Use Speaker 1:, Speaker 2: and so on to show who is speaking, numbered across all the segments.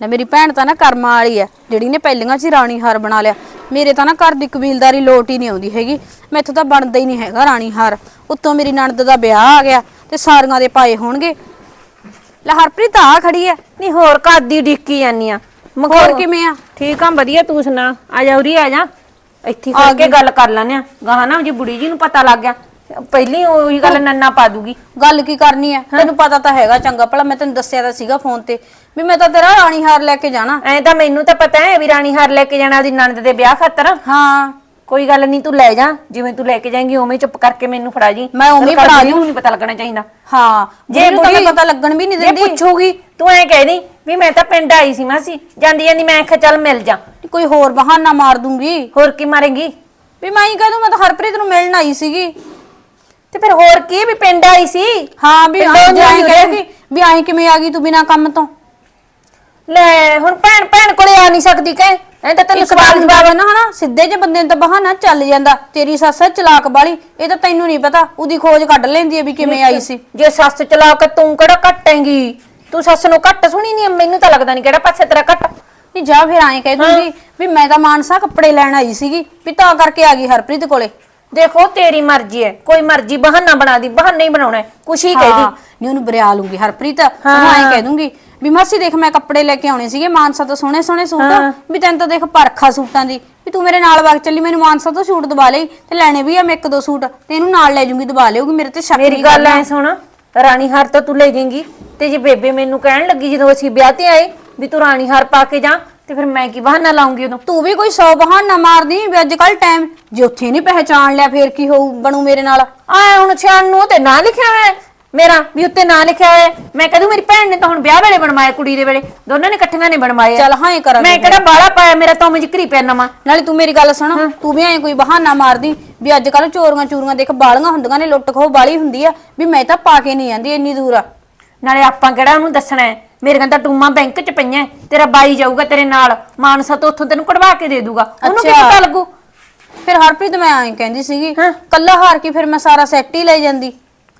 Speaker 1: ਨਾ ਮੇਰੀ ਭੈਣ ਤਾਂ ਨਾ ਕਰਮਾਂ ਵਾਲੀ ਆ ਜਿਹੜੀ ਨੇ ਪਹਿਲੀਆਂ 'ਚ ਹੀ ਰਾਣੀ ਹਾਰ ਬਣਾ ਲਿਆ। ਮੇਰੇ ਤਾਂ ਨਾ ਘਰ ਦੀ ਕਬੀਲਦਾਰੀ ਲੋਟ ਹੀ ਨਹੀਂ ਆਉਂਦੀ ਹੈਗੀ। ਮੈਥੋਂ ਤਾਂ ਬਣਦਾ ਹੀ ਨਹੀਂ ਹੈਗਾ ਰਾਣੀ ਹਾਰ। ਉੱਤੋਂ ਮੇਰੀ ਨਣਦ ਦਾ ਵਿਆਹ ਆ ਗਿਆ ਤੇ ਸਾਰੀਆਂ ਦੇ ਪਾਏ ਹੋਣਗੇ। ਲੈ ਹਰਪ੍ਰੀਤ ਆ ਖੜੀ ਐ
Speaker 2: ਨਹੀਂ ਹੋਰ ਘਰ ਦੀ ਡਿੱਕੀ ਜਾਨੀ ਆ।
Speaker 1: ਹੋਰ ਕਿਵੇਂ ਆ?
Speaker 2: ਠੀਕ ਆ ਵਧੀਆ ਤੂੰ ਸੁਣਾ। ਆ ਜਾ ਉਰੀ ਆ ਜਾ। ਇੱਥੇ
Speaker 1: ਆ
Speaker 2: ਖੜ ਕੇ ਗੱਲ ਕਰ ਲੈਨੇ ਆ। ਗਾਹਾਂ ਨਾ ਜੇ ਬੁੜੀ ਜੀ ਨੂੰ ਪਤਾ ਲੱਗ ਗਿਆ। ਪਹਿਲੀ ਉਹੀ ਗੱਲ ਨੰਨਾ ਪਾ ਦੂਗੀ।
Speaker 1: ਗੱਲ ਕੀ ਕਰਨੀ ਐ ਤੈਨੂੰ ਪਤਾ ਤਾਂ ਹੈਗਾ ਚੰਗਾ। ਭਲਾ ਮੈਂ ਤੈਨੂੰ ਦੱਸਿਆ ਤਾਂ ਸੀਗਾ ਫੋਨ ਤੇ। ਵੀ ਮੈਂ ਤਾਂ ਤੇਰਾ ਰਾਣੀ ਹਾਰ ਲੈ ਕੇ ਜਾਣਾ।
Speaker 2: ਐਂ ਤਾਂ ਮੈਨੂੰ ਤਾਂ ਪਤਾ ਹੈ ਵੀ ਰਾਣੀ ਹਾਰ ਲੈ ਕੇ ਜਾਣਾ ਉਹਦੀ ਨਣਦ ਦੇ ਵਿਆਹ ਖਾਤਰ।
Speaker 1: ਹਾਂ।
Speaker 2: ਕੋਈ ਗੱਲ ਨਹੀਂ ਤੂੰ ਲੈ ਜਾ। ਜਿਵੇਂ ਤੂੰ ਲੈ ਕੇ ਜਾਏਂਗੀ ਉਵੇਂ ਚੁੱਪ ਕਰਕੇ ਮੈਨੂੰ ਫੜਾ ਜੀ।
Speaker 1: ਮੈਂ ਉਵੇਂ ਹੀ ਫੜਾ
Speaker 2: ਨੂੰ ਨਹੀਂ ਪਤਾ ਲੱਗਣਾ ਚਾਹੀਦਾ।
Speaker 1: ਹਾਂ।
Speaker 2: ਜੇ ਬੁੜੀ
Speaker 1: ਪਤਾ ਲੱਗਣ ਵੀ ਨਹੀਂ
Speaker 2: ਜੇ
Speaker 1: ਦਿੰਦੀ।
Speaker 2: ਪੁੱਛੂਗੀ ਤੂੰ ਐ ਕਹਿ ਦੀ ਵੀ ਮੈਂ ਤਾਂ ਪਿੰਡ ਆਈ ਸੀ ਮਾਸੀ। ਜਾਂਦੀ ਜਾਂਦੀ ਮੈਂ ਆਖਿਆ ਚੱਲ ਮਿਲ ਜਾ।
Speaker 1: ਕੋਈ ਹੋਰ ਬਹਾਨਾ ਮਾਰ ਦੂੰਗੀ।
Speaker 2: ਹੋਰ ਕੀ ਮਾਰੇਂਗੀ?
Speaker 1: ਵੀ ਮੈਂ ਹੀ ਕਹਿ ਦੂੰ ਮੈਂ ਤਾਂ ਹਰਪ੍ਰੀਤ ਨੂੰ ਮਿਲਣ ਆਈ ਸੀਗੀ।
Speaker 2: ਤੇ ਫਿਰ ਹੋਰ ਕੀ ਵੀ ਪਿੰਡ ਆਈ ਸੀ?
Speaker 1: ਹਾਂ ਵੀ ਆਈ ਕਹੇਗੀ ਵੀ ਆਈ ਕਿਵੇਂ ਆ ਗਈ ਤੂੰ ਬਿਨਾ ਕੰਮ ਤੋਂ?
Speaker 2: ਲੈ ਹੁਣ ਭੈਣ ਭੈਣ ਕੋਲੇ ਆ ਨਹੀਂ ਸਕਦੀ ਕਹਿ ਐ ਤਾਂ ਤੈਨੂੰ ਸਵਾਲ
Speaker 1: ਜਵਾਬ ਨਾ ਹਨਾ ਸਿੱਧੇ ਜੇ ਬੰਦੇ ਨੂੰ ਤਾਂ ਬਹਾਨਾ ਚੱਲ ਜਾਂਦਾ। ਤੇਰੀ ਸੱਸ ਹੈ ਚਲਾਕ ਵਾਲੀ ਇਹ ਤਾਂ ਤੈਨੂੰ ਨਹੀਂ ਪਤਾ। ਉਹਦੀ ਖੋਜ ਕੱਢ ਲੈਂਦੀ ਹੈ ਵੀ ਕਿਵੇਂ ਆਈ ਸੀ।
Speaker 2: ਜੇ ਸੱਸ ਚਲਾ ਕੇ ਤੂੰ ਕਿਹੜਾ ਘਟੇਂਗੀ ਤੂੰ ਸੱਸ ਨੂੰ ਘੱਟ ਸੁਣੀ ਨਹੀਂ ਮੈਨੂੰ ਤਾਂ ਲੱਗਦਾ ਨਹੀਂ ਕਿਹੜਾ ਪਾਸੇ ਤੇਰਾ ਘੱਟ।
Speaker 1: ਨਹੀਂ ਜਾ ਫਿਰ ਐਂ ਕਹਿ ਦੂੰਗੀ ਵੀ ਮੈਂ ਤਾਂ ਮਾਨਸਾ ਕੱਪੜੇ ਲੈਣ ਆਈ ਸੀਗੀ ਵੀ ਤਾਂ ਕਰਕੇ ਆ ਗਈ ਹਰਪ੍ਰੀਤ ਕੋਲੇ।
Speaker 2: ਦੇਖੋ ਤੇਰੀ ਮਰਜ਼ੀ ਹੈ। ਕੋਈ ਮਰਜ਼ੀ ਬਹਾਨਾ ਬਣਾ ਦੀ ਬਹਾਨਾ ਹੀ ਬਣਾਉਣਾ ਹੈ, ਕੁਛ ਹੀ ਕਹਿ ਦੀ।
Speaker 1: ਨਹੀਂ ਉਹਨੂੰ ਬਰਿਆ ਲੂੰਗੀ ਹਰਪ੍ਰੀਤ। ਉਹਨੂੰ ਐਂ ਕਹਿ ਦੂੰਗੀ ਵੀ ਮਾਸੀ ਦੇਖ ਮੈਂ ਕੱਪੜੇ ਲੈ ਕੇ ਆਉਣੇ ਸੀਗੇ ਮਾਨਸਾ ਤੋਂ ਸੋਹਣੇ ਸੋਹਣੇ ਸੂਟ। ਵੀ ਤੈਨੂੰ ਤਾਂ ਦੇਖ ਪਰਖਾ ਸੂਟਾਂ ਦੀ। ਵੀ ਤੂੰ ਮੇਰੇ ਨਾਲ ਵਗ ਚੱਲੀ ਮੈਨੂੰ ਮਾਨਸਾ ਤੋਂ ਸੂਟ ਦਵਾ ਲਈ ਤੇ ਲੈਣੇ ਵੀ ਆ ਮੈਂ ਇੱਕ ਦੋ ਸੂਟ। ਤੇ ਇਹਨੂੰ ਨਾਲ ਲੈ ਜੂੰਗੀ ਦਵਾ ਲਿਓਗੀ ਮੇਰੇ ਤੇ ਸ਼ੱਕ
Speaker 2: ਮੇਰੀ
Speaker 1: ਨਹੀਂ
Speaker 2: ਗੱਲ। ਐ ਸੁਣ ਰਾਣੀ ਹਾਰ ਤਾਂ ਤੂੰ ਲੈ ਜਾਏਂਗੀ। ਤੇ ਜੇ ਬੇਬੇ ਮੈਨੂੰ ਕਹਿਣ ਲੱਗੀ ਜਦੋਂ ਅਸੀਂ ਵਿਆਹ ਤੇ ਆਏ ਵੀ ਤੂੰ ਰਾਣੀ ਹਾਰ ਪਾ ਕੇ ਜਾ ਤੇ ਫਿਰ ਮੈਂ ਕੀ ਬਹਾਨਾ ਲਾਉਂਗੀ ਉਦੋਂ
Speaker 1: ਤੂੰ ਵੀ ਕੋਈ ਸੌ ਬਹਾਨਾ ਮਾਰਦੀ ਵੀ ਅੱਜ ਕੱਲ ਟਾਈਮ ਜੇ ਉੱਥੇ ਨਹੀਂ ਪਹਿਚਾਣ ਲਿਆ ਫੇਰ ਕੀ ਹੋਊ ਬਣੂ ਮੇਰੇ ਨਾਲ?
Speaker 2: ਆਏ ਹੁਣ ਛਾਣ ਨੂੰ ਤੇ ਨਾਂ ਲਿਖਿਆ ਹੋਇਆ ਹੈ ਮੇਰਾ ਵੀ ਉੱਤੇ ਨਾਂ ਲਿਖਿਆ ਹੋਇਆ ਹੈ। ਮੈਂ ਕਹਦੂ ਮੇਰੀ ਭੈਣ ਨੇ ਤਾਂ ਹੁਣ ਵਿਆਹ ਵੇਲੇ ਬਣਵਾਇਆ ਕੁੜੀ ਦੇ ਵੇਲੇ। ਦੋਨਾਂ ਨੇ ਇਕੱਠੀਆਂ ਨੇ ਬਣਵਾਏ ਆ।
Speaker 1: ਚੱਲ ਹਾਂ ਇਹ ਕਰਾਂਗੇ
Speaker 2: ਮੈਂ ਕਿਹੜਾ ਬਾਲਾ ਪਾਇਆ ਮੇਰਾ ਤਾਂ ਮੈਂ ਜ਼ਿਕਰੀ ਪਿਆ ਨਵਾਂ।
Speaker 1: ਨਾਲੇ ਤੂੰ ਮੇਰੀ ਗੱਲ ਸੁਣ ਤੂੰ ਵੀ ਐਂ ਕੋਈ ਬਹਾਨਾ ਮਾਰਦੀ ਵੀ ਅੱਜ ਕੱਲ ਚੋਰੀਆਂ ਚੂਰੀਆਂ ਦੇਖ ਬਾਲੀਆਂ ਹੁੰਦੀਆਂ ਨੇ ਲੁੱਟ ਖੋਹ ਬਾਲੀ ਹੁੰਦੀ ਆ ਵੀ ਮੈਂ ਤਾਂ ਪਾ ਕੇ ਨਹੀਂ ਜਾਂਦੀ ਇੰਨੀ ਦੂਰ ਆ।
Speaker 2: ਨਾਲੇ ਆਪਾਂ ਕਿਹੜਾ ਉਹਨੂੰ ਦੱਸਣਾ ਹੈ? ਮੇਰੇ ਕਹਿੰਦਾ ਟੂਮਾ ਬੈਂਕ 'ਚ ਪਈਆਂ ਤੇਰਾ ਬਾਈ ਜਾਊਗਾ ਤੇਰੇ ਨਾਲ। ਮਾਨਸਾ ਤੋਂ ਉੱਥੋਂ ਤੈਨੂੰ ਕਢਵਾ ਕੇ ਦੇ ਦੂਗਾ। ਉਹਨੂੰ ਕੀ
Speaker 1: ਅੱਛਾ।
Speaker 2: ਪਤਾ ਲੱਗੂ?
Speaker 1: ਫਿਰ ਹਰਪ੍ਰੀਤ ਮੈਂ ਐਂ ਕਹਿੰਦੀ ਸੀਗੀ
Speaker 2: ਹਾਂ।
Speaker 1: ਕੱਲਾ ਹਾਰ ਕੇ ਫਿਰ ਮੈਂ ਸਾਰਾ ਸੈੱਟ ਹੀ ਲੈ ਜਾਂਦੀ।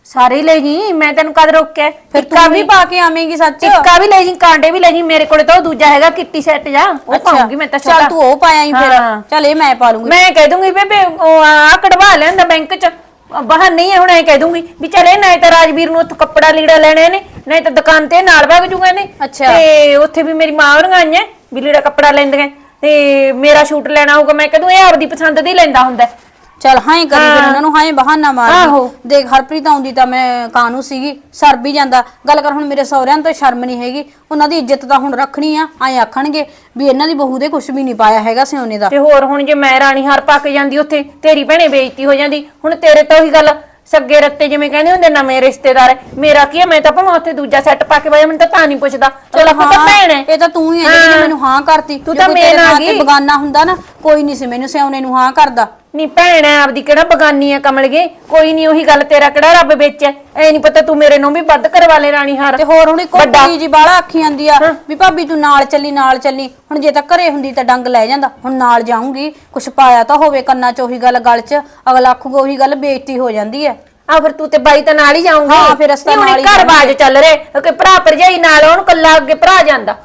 Speaker 2: ਸਾਰੇ ਲੈ ਜੀ ਮੈਂ ਤੈਨੂੰ ਕਦ ਰੋਕਿਆ?
Speaker 1: ਫਿਰ ਤੂੰ ਵੀ ਪਾ ਕੇ ਆਵੇਂਗੀ ਸੱਚ।
Speaker 2: ਟਿੱਕਾ ਵੀ ਲੈ ਜੀ ਕਾਂਟੇ ਵੀ ਲੈ ਜੀ ਮੇਰੇ ਕੋਲੇ ਤਾਂ ਉਹ ਦੂਜਾ ਹੈਗਾ ਕਿੱਟੀ ਸੈੱਟ ਜਾ। ਉਹ ਪਾਉਂਗੀ ਮੈਂ ਤਾਂ ਛੋਟਾ।
Speaker 1: ਚੱਲ ਤੂੰ ਉਹ ਪਾਇਆ ਹੀ ਫਿਰ।
Speaker 2: ਹਾਂ।
Speaker 1: ਚੱਲ ਇਹ ਮੈਂ ਪਾ ਲੂੰਗੀ।
Speaker 2: ਮੈਂ ਕਹਿ ਦੂੰਗੀ ਬੇਬੇ ਉਹ ਆ ਕਢਵਾ ਲੈਂਦਾ ਬੈਂਕ 'ਚ। ਬਾਹਰ ਨਹੀਂ ਹੈ ਹੁਣ ਐ ਕਹਿ ਦੂੰਗੀ ਵੀ ਚਲੇ ਨਾ ਤਾਂ ਰਾਜਵੀਰ ਨੂੰ ਉੱਥੋਂ ਕੱਪੜਾ ਲੀੜਾ ਲੈਣੇ ਨੇ ਨਹੀਂ ਤਾਂ ਦੁਕਾਨ ਤੇ ਨਾਲ ਵਗ ਜੂਗਾ ਨੇ
Speaker 1: ਅੱਛਾ।
Speaker 2: ਤੇ ਉੱਥੇ ਵੀ ਮੇਰੀ ਮਾਂ ਵਰਗਾ ਆਈਆਂ ਵੀ ਲੀੜਾ ਕੱਪੜਾ ਲੈਂਦੀਆਂ ਤੇ ਮੇਰਾ ਸ਼ੂਟ ਲੈਣਾ ਹੋਊਗਾ ਮੈਂ ਕਹਦੂੰ ਇਹ ਆਪਦੀ ਪਸੰਦ ਦਾ ਹੀ ਲੈਂਦਾ ਹੁੰਦਾ ਹੈ।
Speaker 1: ਚੱਲ ਹਾਂ ਹੀ ਕਰੀ ਫਿਰ ਉਹਨਾਂ ਨੂੰ ਹਾਂ ਹੀ ਬਹਾਨਾ ਮਾਰ
Speaker 2: ਆਹੋ।
Speaker 1: ਦੇਖ ਹਰਪ੍ਰੀਤ ਆਉਂਦੀ ਤਾਂ ਮੈਂ ਕਾਨੂੰ ਸੀਗੀ ਸਰ ਵੀ ਜਾਂਦਾ। ਗੱਲ ਕਰ ਹੁਣ ਮੇਰੇ ਸਹੁਰਿਆਂ ਨੂੰ ਤਾਂ ਸ਼ਰਮ ਨਹੀਂ ਹੈਗੀ। ਉਹਨਾਂ ਦੀ ਇੱਜ਼ਤ ਤਾਂ ਹੁਣ ਰੱਖਣੀ ਆ ਐਂ ਆਖਣਗੇ ਵੀ ਇਹਨਾਂ ਦੀ ਬਹੂ ਦੇ ਕੁਝ ਵੀ ਨਹੀਂ ਪਾਇਆ ਹੈਗਾ ਸਿਉਨੇ ਦਾ।
Speaker 2: ਤੇ ਹੋਰ ਹੁਣ ਜੇ ਮੈਂ ਰਾਣੀ ਹਾਰ ਪਾ ਕੇ ਜਾਂਦੀ ਉੱਥੇ ਤੇਰੀ ਭੈਣੇ ਬੇਇੱਜ਼ਤੀ ਹੋ ਜਾਂਦੀ। ਹੁਣ ਤੇਰੇ ਤਾਂ ਉਹੀ ਗੱਲ ਸੱਗੇ ਰੱਤੇ ਜਿਵੇਂ ਕਹਿੰਦੇ ਹੁੰਦੇ ਨਵੇਂ ਰਿਸ਼ਤੇਦਾਰ। ਹੈ। ਮੇਰਾ ਕੀ ਹੈ ਮੈਂ ਤਾਂ ਭਾਵੇਂ ਉੱਥੇ ਦੂਜਾ ਸੈੱਟ ਪਾ ਕੇ ਬਾਇਆ ਮੈਨੂੰ ਤਾਂ ਤਾਂ ਨਹੀਂ ਪੁੱਛਦਾ। ਚਲ ਆਪਾਂ ਤਾਂ ਭੈਣ ਹੈ
Speaker 1: ਇਹ ਤਾਂ ਤੂੰ ਹੀ ਹੈ ਜਿਹੜੀ ਨੇ ਮੈਨੂੰ ਹਾਂ ਕਰਤੀ।
Speaker 2: ਤੂੰ
Speaker 1: ਜੇ
Speaker 2: ਤਾਂ
Speaker 1: ਕੋਈ
Speaker 2: ਮੇਨ
Speaker 1: ਤੇਰੇ
Speaker 2: ਆ
Speaker 1: ਨਾਂ ਤੇ
Speaker 2: ਗਈ।
Speaker 1: ਬਗਾਨਾ ਹੁੰਦਾ ਨਾ ਕੋਈ ਨਹੀਂ ਸੀ ਮੈਨੂੰ ਸਿਉਨੇ ਨੂੰ ਹਾਂ ਕਰਦਾ।
Speaker 2: ਨਹੀਂ ਭੈਣ ਐ ਆਪਦੀ ਕਿਹੜਾ ਬਗਾਨੀ ਐ ਕਮਲਗੇ ਕੋਈ ਨਹੀਂ ਉਹੀ ਗੱਲ ਤੇਰਾ ਕਿਹੜਾ ਰੱਬ ਵਿੱਚ ਐ? ਐ ਨਹੀਂ ਪਤਾ ਤੂੰ ਮੇਰੇ ਨੂੰ ਵੀ ਵੱਧ ਕਰਵਾ ਲੈ ਰਾਣੀ ਹਾਰ।
Speaker 1: ਤੇ ਹੋਰ ਹੁਣ ਇੱਕੋ
Speaker 2: ਵੱਡਾ।
Speaker 1: ਕੁੜੀ ਜੀ ਬਾਲਾ ਆਖੀ ਜਾਂਦੀ ਆ ਵੀ ਭਾਬੀ ਤੂੰ ਨਾਲ ਚੱਲੀ ਨਾਲ ਚੱਲੀ। ਹੁਣ ਜੇ ਤਾਂ ਘਰੇ ਹੁੰਦੀ ਤਾਂ ਡੰਗ ਲੈ ਜਾਂਦਾ। ਹੁਣ ਨਾਲ ਜਾਊਂਗੀ ਕੁਛ ਪਾਇਆ ਤਾਂ ਹੋਵੇ ਕੰਨਾਂ 'ਚ ਉਹੀ ਗੱਲ ਗਲ 'ਚ। ਅਗਲਾ ਆਖੂਗਾ ਉਹੀ ਗੱਲ ਬੇਇੱਜ਼ਤੀ ਹੋ ਜਾਂਦੀ ਐ।
Speaker 2: ਆ ਫਿਰ ਤੂੰ ਤੇ ਬਾਈ ਤਾਂ ਨਾਲ ਹੀ ਜਾਊਂਗੀ।
Speaker 1: ਹਾਂ, ਫਿਰ ਅਸੀਂ ਤਾਂ ਨਾਲ ਹੀ
Speaker 2: ਘਰ ਬਾਜ ਚੱਲ ਰਹੇ। ਕਿ ਭਰਾ ਭਰਜਾਈ ਨਾਲ ਉਹਨੂੰ ਕੱਲਾ ਅੱਗੇ ਭਰਾ ਜਾਂਦਾ।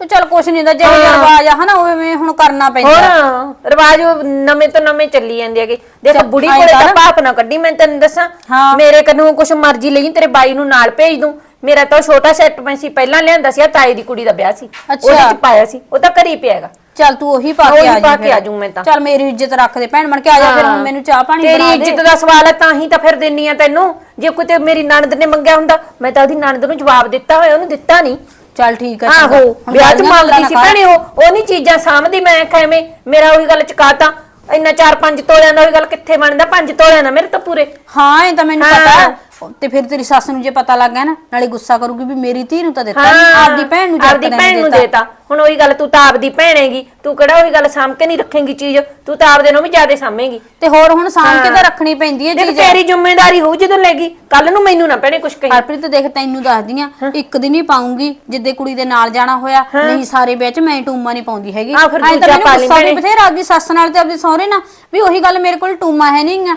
Speaker 1: ਤੇ ਚੱਲ ਕੁਛ ਨਹੀਂ ਦਾ ਜਿਹੋ ਜਿਹਾ ਰਿਵਾਜ ਆ ਹਨਾ ਉਵੇਂ ਹੁਣ ਕਰਨਾ ਪੈਂਦਾ।
Speaker 2: ਹੋਰ? ਰਿਵਾਜ ਉਹ ਨਵੇਂ ਤੋਂ ਨਵੇਂ ਚੱਲੀ ਜਾਂਦੇ ਹੈਗੇ। ਦੇਖ
Speaker 1: ਚੱਲ,
Speaker 2: ਬੁੜੀ
Speaker 1: ਆਏਂ
Speaker 2: ਕੋਲੇ ਤਾਂ
Speaker 1: ਕਰ।
Speaker 2: ਪਾਪ ਨਾ ਕੱਢੀ ਮੈਂ ਤੈਨੂੰ ਦੱਸਾਂ।
Speaker 1: ਹਾਂ।
Speaker 2: ਮੇਰੇ ਕਨੂੰ ਕੁਛ ਮਰਜ਼ੀ ਲਈ ਤੇਰੇ ਬਾਈ ਨੂੰ ਨਾਲ ਭੇਜ ਦੂੰ। ਮੇਰਾ ਤਾਂ ਉਹ ਛੋਟਾ ਸੈੱਟ ਮੈਂ ਸੀ ਪਹਿਲਾਂ ਲਿਆਂਦਾ ਸੀ ਆ ਤਾਈ ਦੀ ਕੁੜੀ ਦਾ ਵਿਆਹ ਸੀ। ਉਹਦੇ। ਚ ਪਾਇਆ ਸੀ ਉਹ ਤਾਂ ਘਰੀ ਪਿਆ ਹੈਗਾ।
Speaker 1: ਚੱਲ ਤੂੰ ਉਹੀ ਪਾ
Speaker 2: ਉਹੀ
Speaker 1: ਕੇ ਆ
Speaker 2: ਪਾ
Speaker 1: ਜੀ
Speaker 2: ਕੇ ਆ ਜਾਊਂ ਮੈਂ ਤਾਂ।
Speaker 1: ਚੱਲ ਮੇਰੀ ਇੱਜ਼ਤ ਰੱਖ ਦੇ ਭੈਣ ਬਣ ਕੇ ਆ ਜਾ ਫਿਰ ਹੁਣ ਮੈਨੂੰ ਚਾਹ ਪਾਣੀ
Speaker 2: ਤੇਰੀ
Speaker 1: ਬਣਾ ਦੇ।
Speaker 2: ਇੱਜ਼ਤ ਦਾ ਸਵਾਲ ਹੈ ਤਾਂ ਹੀ ਤਾਂ ਫਿਰ ਦਿੰਨੀ ਆ ਤੈਨੂੰ। ਜੇ ਕੋਈ ਤੇ ਮੇਰੀ ਨਣਦ ਨੇ ਮੰਗਿਆ ਹੁੰਦਾ ਮੈਂ ਤਾਂ ਉਹਦੀ ਨਣਦ ਨੂੰ ਜਵਾਬ ਦਿੱਤਾ ਹੋਇਆ ਉਹਨੂੰ ਦਿੱਤਾ ਨਹੀਂ
Speaker 1: ਚੱਲ ਠੀਕ ਆ ਚੰਗਾ।
Speaker 2: ਆਹੋ
Speaker 1: ਹੁਣ
Speaker 2: ਵਿਆਹ ਚ ਮੰਗਦੀ ਸੀ
Speaker 1: ਨਾ ਕਰ।
Speaker 2: ਭੈਣੇ ਉਹ ਉਹ ਨਹੀਂ ਚੀਜ਼ਾਂ ਸਾਂਭਦੀ ਮੈਂ ਖੈਵੇਂ ਮੇਰਾ ਉਹੀ ਗੱਲ ਚਕਾਤਾ ਇੰਨਾ 4-5 ਤੋਲਿਆਂ ਦਾ ਉਹੀ ਗੱਲ ਕਿੱਥੇ ਬਣਦਾ 5 ਤੋਲਿਆਂ ਦਾ ਮੇਰੇ ਤਾਂ ਪੂਰੇ
Speaker 1: ਹਾਂ ਇਹ ਤਾਂ ਮੈਨੂੰ
Speaker 2: ਹਾਂ।
Speaker 1: ਤੇ ਫਿਰ ਤੇਰੀ ਸੱਸ ਨੂੰ ਜੇ ਪਤਾ ਲੱਗ ਗਿਆ ਨਾ ਨਾਲੇ ਗੁੱਸਾ ਕਰੂਗੀ ਵੀ ਮੇਰੀ ਧੀ ਨੂੰ ਤਾਂ ਦਿੱਤਾ ਨਹੀਂ ਆਪਦੀ ਭੈਣ ਨੂੰ
Speaker 2: ਆਪਦੀ
Speaker 1: ਜੱਟ
Speaker 2: ਭੈਣ ਨੂੰ ਦੇਤਾ। ਹੁਣ ਉਹੀ ਗੱਲ ਤੂੰ ਤਾਂ ਆਪਦੀ ਭੈਣ ਹੈਗੀ ਤੂੰ ਕਿਹੜਾ ਉਹੀ ਗੱਲ ਸਾਂਭ ਕੇ ਨਹੀਂ ਰੱਖੇਂਗੀ ਚੀਜ਼? ਤੂੰ ਤਾਂ ਆਪਦੇ ਨੂੰ ਵੀ ਜ਼ਿਆਦਾ ਸਾਂਭੇਂਗੀ।
Speaker 1: ਤੇ ਹੋਰ ਹੁਣ ਸਾਂਭ ਕੇ ਤਾਂ ਰੱਖਣੀ ਪੈਂਦੀ ਹੈ ਚੀਜ਼।
Speaker 2: ਤੇਰੀ ਜ਼ਿੰਮੇਵਾਰੀ ਹੋਊ ਜਦੋਂ ਲੈਗੀ ਕੱਲ ਨੂੰ ਮੈਨੂੰ ਨਾ ਭੈਣੇ ਕੁਛ ਕਹੀ।
Speaker 1: ਹਰਪ੍ਰੀਤ ਦੇਖ ਤੈਨੂੰ ਦੱਸਦੀ ਆ ਇੱਕ ਦਿਨ ਹੀ ਪਾਉਂਗੀ ਜਿੱਦੇ ਕੁੜੀ ਦੇ ਨਾਲ ਜਾਣਾ ਹੋਇਆ ਨਹੀਂ ਸਾਰੇ ਵਿਆਹ ਚ ਮੈਂ ਟੂਮਾ ਨਹੀਂ ਪਾਉਂਦੀ ਹੈਗੀ।
Speaker 2: ਆਹ ਫਿਰ ਦੂਜਾ
Speaker 1: ਮੈਨੂੰ
Speaker 2: ਪਾ ਲਈ।
Speaker 1: ਬਥੇਰਾ ਆਪਦੀ ਸੱਸ ਨਾਲ ਤੇ ਆਪਦੀ ਸਹੁਰੇ ਨਾਲ। ਵੀ ਉਹੀ ਗੱਲ ਮੇਰੇ ਕੋਲ ਟੂਮਾ ਹੈ ਨਹੀਂ ਆ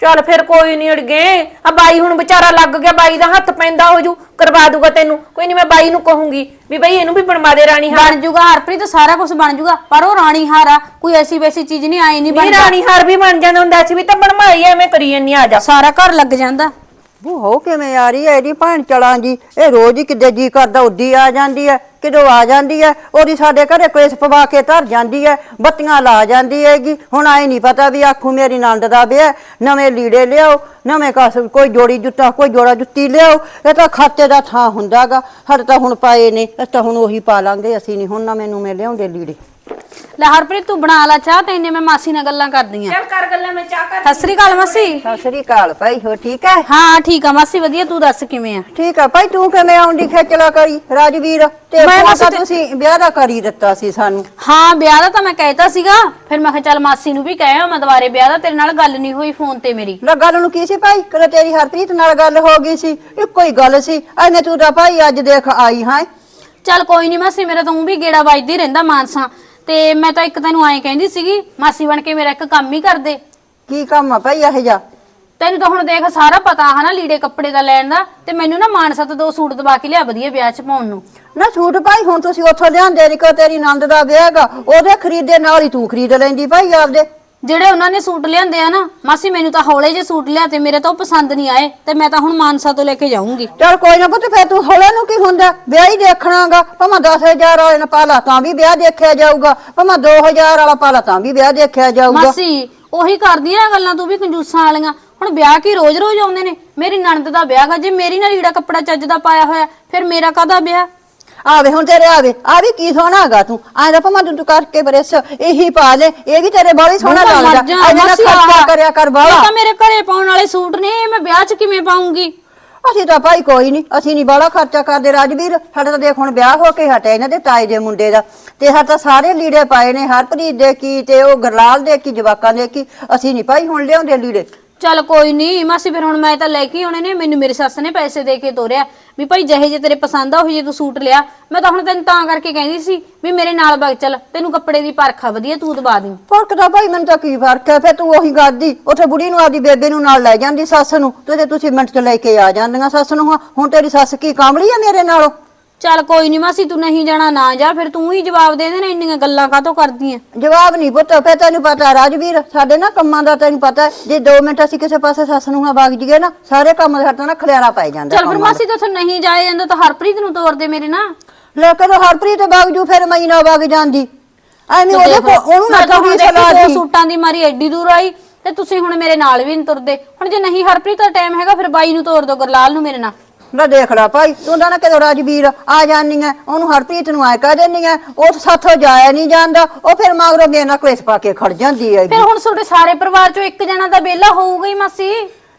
Speaker 2: ਚੱਲ ਫਿਰ ਕੋਈ ਨਹੀਂ ਅੜਗੇ। ਆ ਬਾਈ ਹੁਣ ਵਿਚਾਰਾ ਲੱਗ ਗਿਆ ਬਾਈ ਦਾ ਹੱਥ ਪੈਂਦਾ ਹੋ ਜੂ ਕਰਵਾ ਦੂਗਾ ਤੈਨੂੰ। ਕੋਈ ਨਹੀਂ ਮੈਂ ਬਾਈ ਨੂੰ ਕਹੂੰਗੀ ਵੀ ਬਈ ਇਹਨੂੰ ਵੀ ਬਣਵਾ ਦੇ ਰਾਣੀ ਹਾਰ।
Speaker 1: ਬਣ ਜੂਗਾ ਹਰਪ੍ਰੀਤ ਸਾਰਾ ਕੁਝ ਬਣ ਜੂਗਾ ਪਰ ਉਹ ਰਾਣੀ ਹਾਰ ਆ ਕੋਈ ਐਸੀ ਵੈਸੀ ਚੀਜ਼ ਨਹੀਂ ਆਈ ਨਹੀਂ
Speaker 2: ਨਹੀਂ
Speaker 1: ਬਣਦਾ।
Speaker 2: ਰਾਣੀ ਹਾਰ ਵੀ ਬਣ ਜਾਂਦਾ ਹੁੰਦਾ ਸੀ ਵੀ ਤਾਂ ਬਣਵਾਈ ਐਵੇਂ ਕਰੀ ਜੰਨੀ ਆ ਜਾ।
Speaker 1: ਸਾਰਾ ਘਰ ਲੱਗ ਜਾਂਦਾ।
Speaker 3: ਉਹ ਹੋ ਕਿਵੇਂ ਆ ਰਹੀ ਹੈ? ਇਹਦੀ ਭੈਣ ਚਲਾਂ ਜੀ, ਇਹ ਰੋਜ਼ ਹੀ ਕਿਤੇ ਜੀ ਕਰਦਾ, ਉੱਦੀ ਆ ਜਾਂਦੀ ਹੈ, ਕਿਦੋਂ ਆ ਜਾਂਦੀ ਹੈ? ਉਹਦੀ ਸਾਡੇ ਘਰੇ ਕਲੇਸ਼ ਪਵਾ ਕੇ ਧਰ ਜਾਂਦੀ ਹੈ, ਬੱਤੀਆਂ ਲਾ ਜਾਂਦੀ ਹੈਗੀ। ਹੁਣ ਆਏ ਨਹੀਂ ਪਤਾ ਵੀ ਆਖੂ ਮੇਰੀ ਨੰਦ ਦਾ ਵਿਆਹ, ਨਵੇਂ ਲੀੜੇ ਲਿਆਓ, ਨਵੇਂ ਕਸ, ਕੋਈ ਜੋੜੀ ਜੁੱਤਾ, ਕੋਈ ਜੋੜਾ ਜੁੱਤੀ ਲਿਆਓ। ਇਹ ਤਾਂ ਖਾਤੇ ਦਾ ਥਾਂ ਹੁੰਦਾਗਾ ਸਾਡੇ ਤਾਂ ਹੁਣ ਪਾਏ ਨੇ ਅਸੀਂ ਤਾਂ ਹੁਣ ਉਹੀ ਪਾ ਲਾਂਗੇ, ਅਸੀਂ ਨਹੀਂ ਹੁਣ ਨਵੇਂ ਨੂੰ ਲਿਆਉਂਦੇ ਲੀੜੇ।
Speaker 1: ਲੈ ਹਰਪ੍ਰੀਤ ਤੂੰ ਬਣਾ ਲੈ ਚਾਹ ਤੇ ਇੰਨੇ ਮੈਂ ਮਾਸੀ ਨਾਲ ਗੱਲਾਂ ਕਰਦੀ ਆ
Speaker 2: ਚੱਲ ਕਰ ਗੱਲਾਂ ਮੈਂ ਚਾਹ ਕਰ
Speaker 1: ਸਤਿ ਸ੍ਰੀ ਅਕਾਲ ਮਾਸੀ।
Speaker 3: ਸਤਿ ਸ੍ਰੀ ਅਕਾਲ ਭਾਈ ਹੋ ਠੀਕ ਹੈ?
Speaker 1: ਹਾਂ ਠੀਕ ਆ ਮਾਸੀ ਵਧੀਆ ਤੂੰ ਦੱਸ ਕਿਵੇਂ ਆ?
Speaker 3: ਠੀਕ ਆ ਭਾਈ ਤੂੰ ਕਿਵੇਂ ਆਉਂਦੀ ਖੇਚਲਾ ਕਰੀ ਰਾਜਵੀਰ? ਤੇ
Speaker 1: ਮੈਂ ਬਸ
Speaker 3: ਤਾਂ
Speaker 1: ਤੇ-
Speaker 3: ਤੁਸੀਂ ਵਿਆਹ ਦਾ ਕਰ ਦਿੱਤਾ ਸੀ ਸਾਨੂੰ।
Speaker 1: ਹਾਂ ਵਿਆਹ ਦਾ ਤਾਂ ਮੈਂ ਕਹਿਤਾ ਸੀਗਾ। ਫਿਰ ਮੈਂ ਕਿਹਾ ਚੱਲ ਮਾਸੀ ਨੂੰ ਵੀ ਕਹਿਆ ਮੈਂ ਦੁਬਾਰੇ ਵਿਆਹ ਦਾ ਤੇਰੇ ਨਾਲ ਗੱਲ ਨਹੀਂ ਹੋਈ ਫੋਨ ਤੇ ਮੇਰੀ।
Speaker 3: ਲੈ ਗੱਲ ਨੂੰ ਕੀ ਸੀ ਭਾਈ? ਕਦੇ ਤੇਰੀ ਹਰਪ੍ਰੀਤ ਨਾਲ ਗੱਲ ਹੋ ਗਈ ਸੀ ਇੱਕੋ ਹੀ ਗੱਲ ਸੀ। ਐਨੇ ਤੂੰ ਤਾਂ ਭਾਈ ਅੱਜ ਦੇਖ ਆਈ ਹਾਂ।
Speaker 1: ਚੱਲ ਕੋਈ ਨਹੀਂ ਮਾਸੀ ਮੇਰਾ ਤਾਂ ਊਂ ਵੀ ਗੇੜਾ ਵੱਜਦੀ ਰਹਿੰਦਾ ਮਾਨਸਾ। ਤੇ ਮੈਂ ਤਾਂ ਇੱਕ ਤੈਨੂੰ ਐਂ ਕਹਿੰਦੀ ਸੀਗੀ ਮਾਸੀ ਬਣ ਕੇ ਮੇਰਾ ਇੱਕ ਕੰਮ ਹੀ ਕਰ ਦੇ।
Speaker 3: ਕੀ ਕੰਮ ਆ ਭਾਈ ਇਹ ਜਾ
Speaker 1: ਤੈਨੂੰ ਤਾਂ ਹੁਣ ਦੇਖ ਸਾਰਾ ਪਤਾ ਹਨਾ ਲੀੜੇ ਕੱਪੜੇ ਦਾ ਲੈਣ ਦਾ ਤੇ ਮੈਨੂੰ ਨਾ ਮਾਨਸਾ ਤੋਂ ਦੋ ਸੂਟ ਦਵਾ ਕੇ ਲਿਆ ਵਧੀਆ ਵਿਆਹ 'ਚ ਪਾਉਣ ਨੂੰ।
Speaker 3: ਨਾ ਛੂਟ ਭਾਈ ਹੁਣ ਤੁਸੀਂ ਉੱਥੋਂ ਲਿਆਂਦੇ ਨਿਕੋ ਤੇਰੀ ਨੰਦ ਦਾ ਵਿਆਹਗਾ ਉਹਦੇ ਖਰੀਦੇ ਨਾਲ ਹੀ ਤੂੰ ਖਰੀਦ ਲੈਂਦੀ ਭਾਈ ਆਪਦੇ।
Speaker 1: ਜਿਹੜੇ ਉਹਨਾਂ ਨੇ ਸੂਟ ਲਿਆਂਦੇ ਆ ਨਾ ਮਾਸੀ ਮੈਨੂੰ ਤਾਂ ਹੌਲੇ ਜੇ ਸੂਟ ਲਿਆ ਤੇ ਮੇਰੇ ਤਾਂ ਉਹ ਪਸੰਦ ਨਹੀਂ ਆਏ ਤੇ ਮੈਂ ਤਾਂ ਹੁਣ ਮਾਨਸਾ ਤੋਂ ਲੈ ਕੇ ਜਾਊਂਗੀ।
Speaker 3: ਚਲ ਕੋਈ ਨਾ ਪੁੱਤ ਫੇਰ ਤੂੰ ਹੌਲੇ ਨੂੰ ਕੀ ਹੁੰਦਾ? ਵਿਆਹ ਹੀ ਦੇਖਣਾਗਾ ਭਾਵੇਂ 10000 ਵਾਲੇ ਨਾਲ ਪਾਲਾ ਤਾਂ ਵੀ ਵਿਆਹ ਦੇਖਿਆ ਜਾਊਗਾ ਭਾਵੇਂ 2000 ਵਾਲਾ ਪਾਲਾ ਤਾਂ ਵੀ ਵਿਆਹ ਦੇਖਿਆ ਜਾਊਗਾ।
Speaker 1: ਮਾਸੀ ਉਹੀ ਕਰਦੀਆਂ ਨਾ ਗੱਲਾਂ ਤੂੰ ਵੀ ਕੰਜੂਸਾਂ ਵਾਲੀਆਂ। ਹੁਣ ਵਿਆਹ ਕੀ ਰੋਜ਼-ਰੋਜ਼ ਆਉਂਦੇ ਨੇ? ਮੇਰੀ ਨਣਦ ਦਾ ਵਿਆਹ ਗਾ ਜੇ ਮੇਰੀ ਨਾਲ ਲੀੜਾ ਕੱਪੜਾ ਚੱਜ ਦਾ ਪਾਇਆ ਹੋਇਆ ਫਿਰ ਮੇਰਾ ਕਾਹਦਾ ਵਿਆਹ?
Speaker 3: ਆਵੇ ਹੁਣ ਤੇਰੇ ਆਵੇ। ਆ ਵੀ ਕੀ ਸੋਹਣਾ ਹੈਗਾ ਤੂੰ? ਐਂ ਦਾ ਭਾਵੇਂ ਤੂੰ ਕਰਕੇ ਬਰੇਸ ਇਹੀ ਪਾ ਲੈ। ਇਹ ਵੀ ਤੇਰੇ ਬਾਲੀ ਸੋਹਣਾ
Speaker 1: ਮੈਂ ਮਰ
Speaker 3: ਲੱਗਦਾ
Speaker 1: ਜਾ,
Speaker 3: ਇਹਦੇ ਨਾਲ
Speaker 1: ਮਾਸੀ
Speaker 3: ਖਰਚਾ
Speaker 1: ਆਹ।
Speaker 3: ਕਰਿਆ ਕਰ
Speaker 1: ਇਹ
Speaker 3: ਬਾਲਾ
Speaker 1: ਤਾਂ ਮੇਰੇ ਘਰੇ ਪਾਉਣ ਵਾਲੇ ਸੂਟ ਨੇ ਇਹ ਮੈਂ ਵਿਆਹ 'ਚ ਕਿਵੇਂ ਪਾਉਂਗੀ
Speaker 3: ਅਸੀਂ ਤਾਂ ਭਾਈ ਕੋਈ ਨਹੀਂ ਅਸੀਂ ਨਹੀਂ ਬਾਲਾ ਖਰਚਾ ਕਰਦੇ। ਰਾਜਵੀਰ ਸਾਡਾ ਤਾਂ ਦੇਖ ਹੁਣ ਵਿਆਹ ਹੋ ਕੇ ਹਟਿਆ ਇਹਨਾਂ ਦੇ ਤਾਏ ਦੇ ਮੁੰਡੇ ਦਾ। ਤੇ ਸਾਡਾ ਤਾਂ ਸਾਰੇ ਲੀੜੇ ਪਾਏ ਨੇ ਹਰਪ੍ਰੀਤ ਦੇ ਕੀ ਤੇ ਉਹ ਗਰਲਾਲ ਦੇ ਕੀ ਜਵਾਕਾਂ ਦੇ ਕੀ। ਅਸੀਂ ਨਹੀਂ ਭਾਈ ਹੁਣ ਲਿਆਉਂਦੇ ਲੀੜੇ।
Speaker 1: ਚੱਲ ਕੋਈ ਨਹੀਂ ਮਾਸੀ ਫਿਰ ਹੁਣ ਮੈਂ ਤਾਂ ਲੈ ਕੇ ਹੀ ਆਉਣੇ ਨੇ, ਮੈਨੂੰ ਮੇਰੀ ਸੱਸ ਨੇ ਪੈਸੇ ਦੇ ਕੇ ਤੋਰਿਆ। ਵੀ ਭਾਈ ਜਿਹੇ ਜੇ ਤੇਰੇ ਪਸੰਦ ਆ, ਉਹ ਜੇ ਤੂੰ ਸੂਟ ਲਿਆ। ਮੈਂ ਤਾਂ ਹੁਣ ਤੈਨੂੰ ਤਾਂ ਕਰਕੇ ਕਹਿੰਦੀ ਸੀ ਵੀ ਮੇਰੇ ਨਾਲ ਵਗ ਚੱਲ, ਤੈਨੂੰ ਕੱਪੜੇ ਦੀ ਪਰਖਾ ਵਧੀਆ, ਤੂੰ ਦਵਾ ਦੀ।
Speaker 3: ਫ਼ਰਕ ਤਾਂ ਭਾਈ ਮੈਨੂੰ ਤਾਂ ਕੀ ਫ਼ਰਕ ਹੈ ਫੇ ਤੂੰ ਉਹੀ ਕਰਦੀ ਉੱਥੇ ਬੁੜੀ ਨੂੰ ਆਦੀ ਬੇਬੇ ਨੂੰ ਨਾਲ ਲੈ ਜਾਂਦੀ ਸੱਸ ਨੂੰ, ਤੇ ਜੇ ਤੁਸੀਂ ਮਿੰਟ ਚ ਲੈ ਕੇ ਆ ਜਾਂਦੀਆਂ ਸੱਸ ਨੂੰ। ਹੁਣ ਤੇਰੀ ਸੱਸ ਕੀ, ਕਾਮਲੀ ਆ ਮੇਰੇ ਨਾਲੋਂ?
Speaker 1: ਚੱਲ ਕੋਈ ਨਹੀਂ ਮਾਸੀ ਤੂੰ ਨਹੀਂ ਜਾਣਾ ਨਾ ਜਾ ਫਿਰ ਤੂੰ ਹੀ ਜਵਾਬ ਦੇ ਦੇਣਾ ਇੰਨੀਆਂ ਗੱਲਾਂ ਕਾਹਤੋਂ ਕਰਦੀ ਐ
Speaker 3: ਜਵਾਬ ਨਹੀਂ ਪੁੱਤ ਫੇ ਤੈਨੂੰ ਪਤਾ ਰਾਜਵੀਰ ਸਾਡੇ ਨਾ ਕੰਮਾਂ ਦਾ ਤੈਨੂੰ ਪਤਾ ਹੈ, ਜੇ 2 ਮਿੰਟ ਅਸੀਂ ਕਿਸੇ ਪਾਸੇ ਸੱਸ ਨੂੰ ਵਗ ਜੀਏ ਨਾ ਸਾਰੇ ਕੰਮ ਸਾਡਾ ਨਾ ਖਲਿਆਰਾ ਪੈ ਜਾਂਦਾ
Speaker 1: ਚੱਲ ਫਿਰ
Speaker 3: ਕੰਮਾਂ।
Speaker 1: ਮਾਸੀ ਤੇ ਨਹੀਂ ਜਾਇਆ ਜਾਂਦਾ ਤਾਂ ਹਰਪ੍ਰੀਤ ਨੂੰ ਤੋਰ ਦੇ ਮੇਰੇ ਨਾਲ।
Speaker 3: ਲੈ ਕੇ ਤਾਂ ਹਰਪ੍ਰੀਤ ਵਗ ਜੂ ਫਿਰ ਮੈਂ ਨਾ ਵਗ ਜਾਂਦੀ। ਐਵੇਂ ਉਹਦੇ ਕੋ ਉਹਨੂੰ ਨਾ
Speaker 1: ਮੈਂ ਤਾਂ ਹੁਣ
Speaker 3: ਥੋੜੀ
Speaker 1: ਦੇਖੀ
Speaker 3: ਸਲਾਹ
Speaker 1: ਦੋ।
Speaker 3: ਦੀ
Speaker 1: ਸੂਟਾਂ ਦੀ ਮਾਰੀ ਐਡੀ ਦੂਰ ਆਈ ਤੇ ਤੁਸੀਂ ਹੁਣ ਮੇਰੇ ਨਾਲ ਵੀ ਨਹੀਂ ਤੁਰਦੇ। ਹੁਣ ਜੇ ਨਹੀਂ ਹਰਪ੍ਰੀਤ ਦਾ ਟਾਈਮ ਹੈਗਾ ਫਿਰ ਬਾਈ ਨੂੰ ਤੋਰ ਦੋ ਗਰਲਾਲ ਨੂੰ ਮੇਰੇ ਨਾਲ।
Speaker 3: ਲੈ ਦੇਖ ਲੈ ਭਾਈ ਤੂੰ ਤਾਂ ਨਾ ਕਿਦੋਂ ਰਾਜਵੀਰ ਆ ਜਾਨੀ ਐ ਉਹਨੂੰ ਹਰਪ੍ਰੀਤ ਨੂੰ ਐ ਕਹਿ ਦੇਨੀ ਐ ਉਹ ਤਾਂ ਸਾਥੋਂ ਜਾਇਆ ਨਹੀਂ ਜਾਂਦਾ ਉਹ ਫਿਰ ਮਗਰੋਂ ਮੇਰੇ ਨਾਲ ਕਲੇਸ਼ ਪਾ ਕੇ ਖੜ ਜਾਂਦੀ ਐ
Speaker 1: ਫਿਰ ਹੁਣ ਤੁਹਾਡੇ ਸਾਰੇ ਪਰਿਵਾਰ ਚੋਂ ਇੱਕ ਜਣਾ ਦਾ ਵਿਹਲਾ ਹੋਊਗਾ ਹੀ ਮਾਸੀ।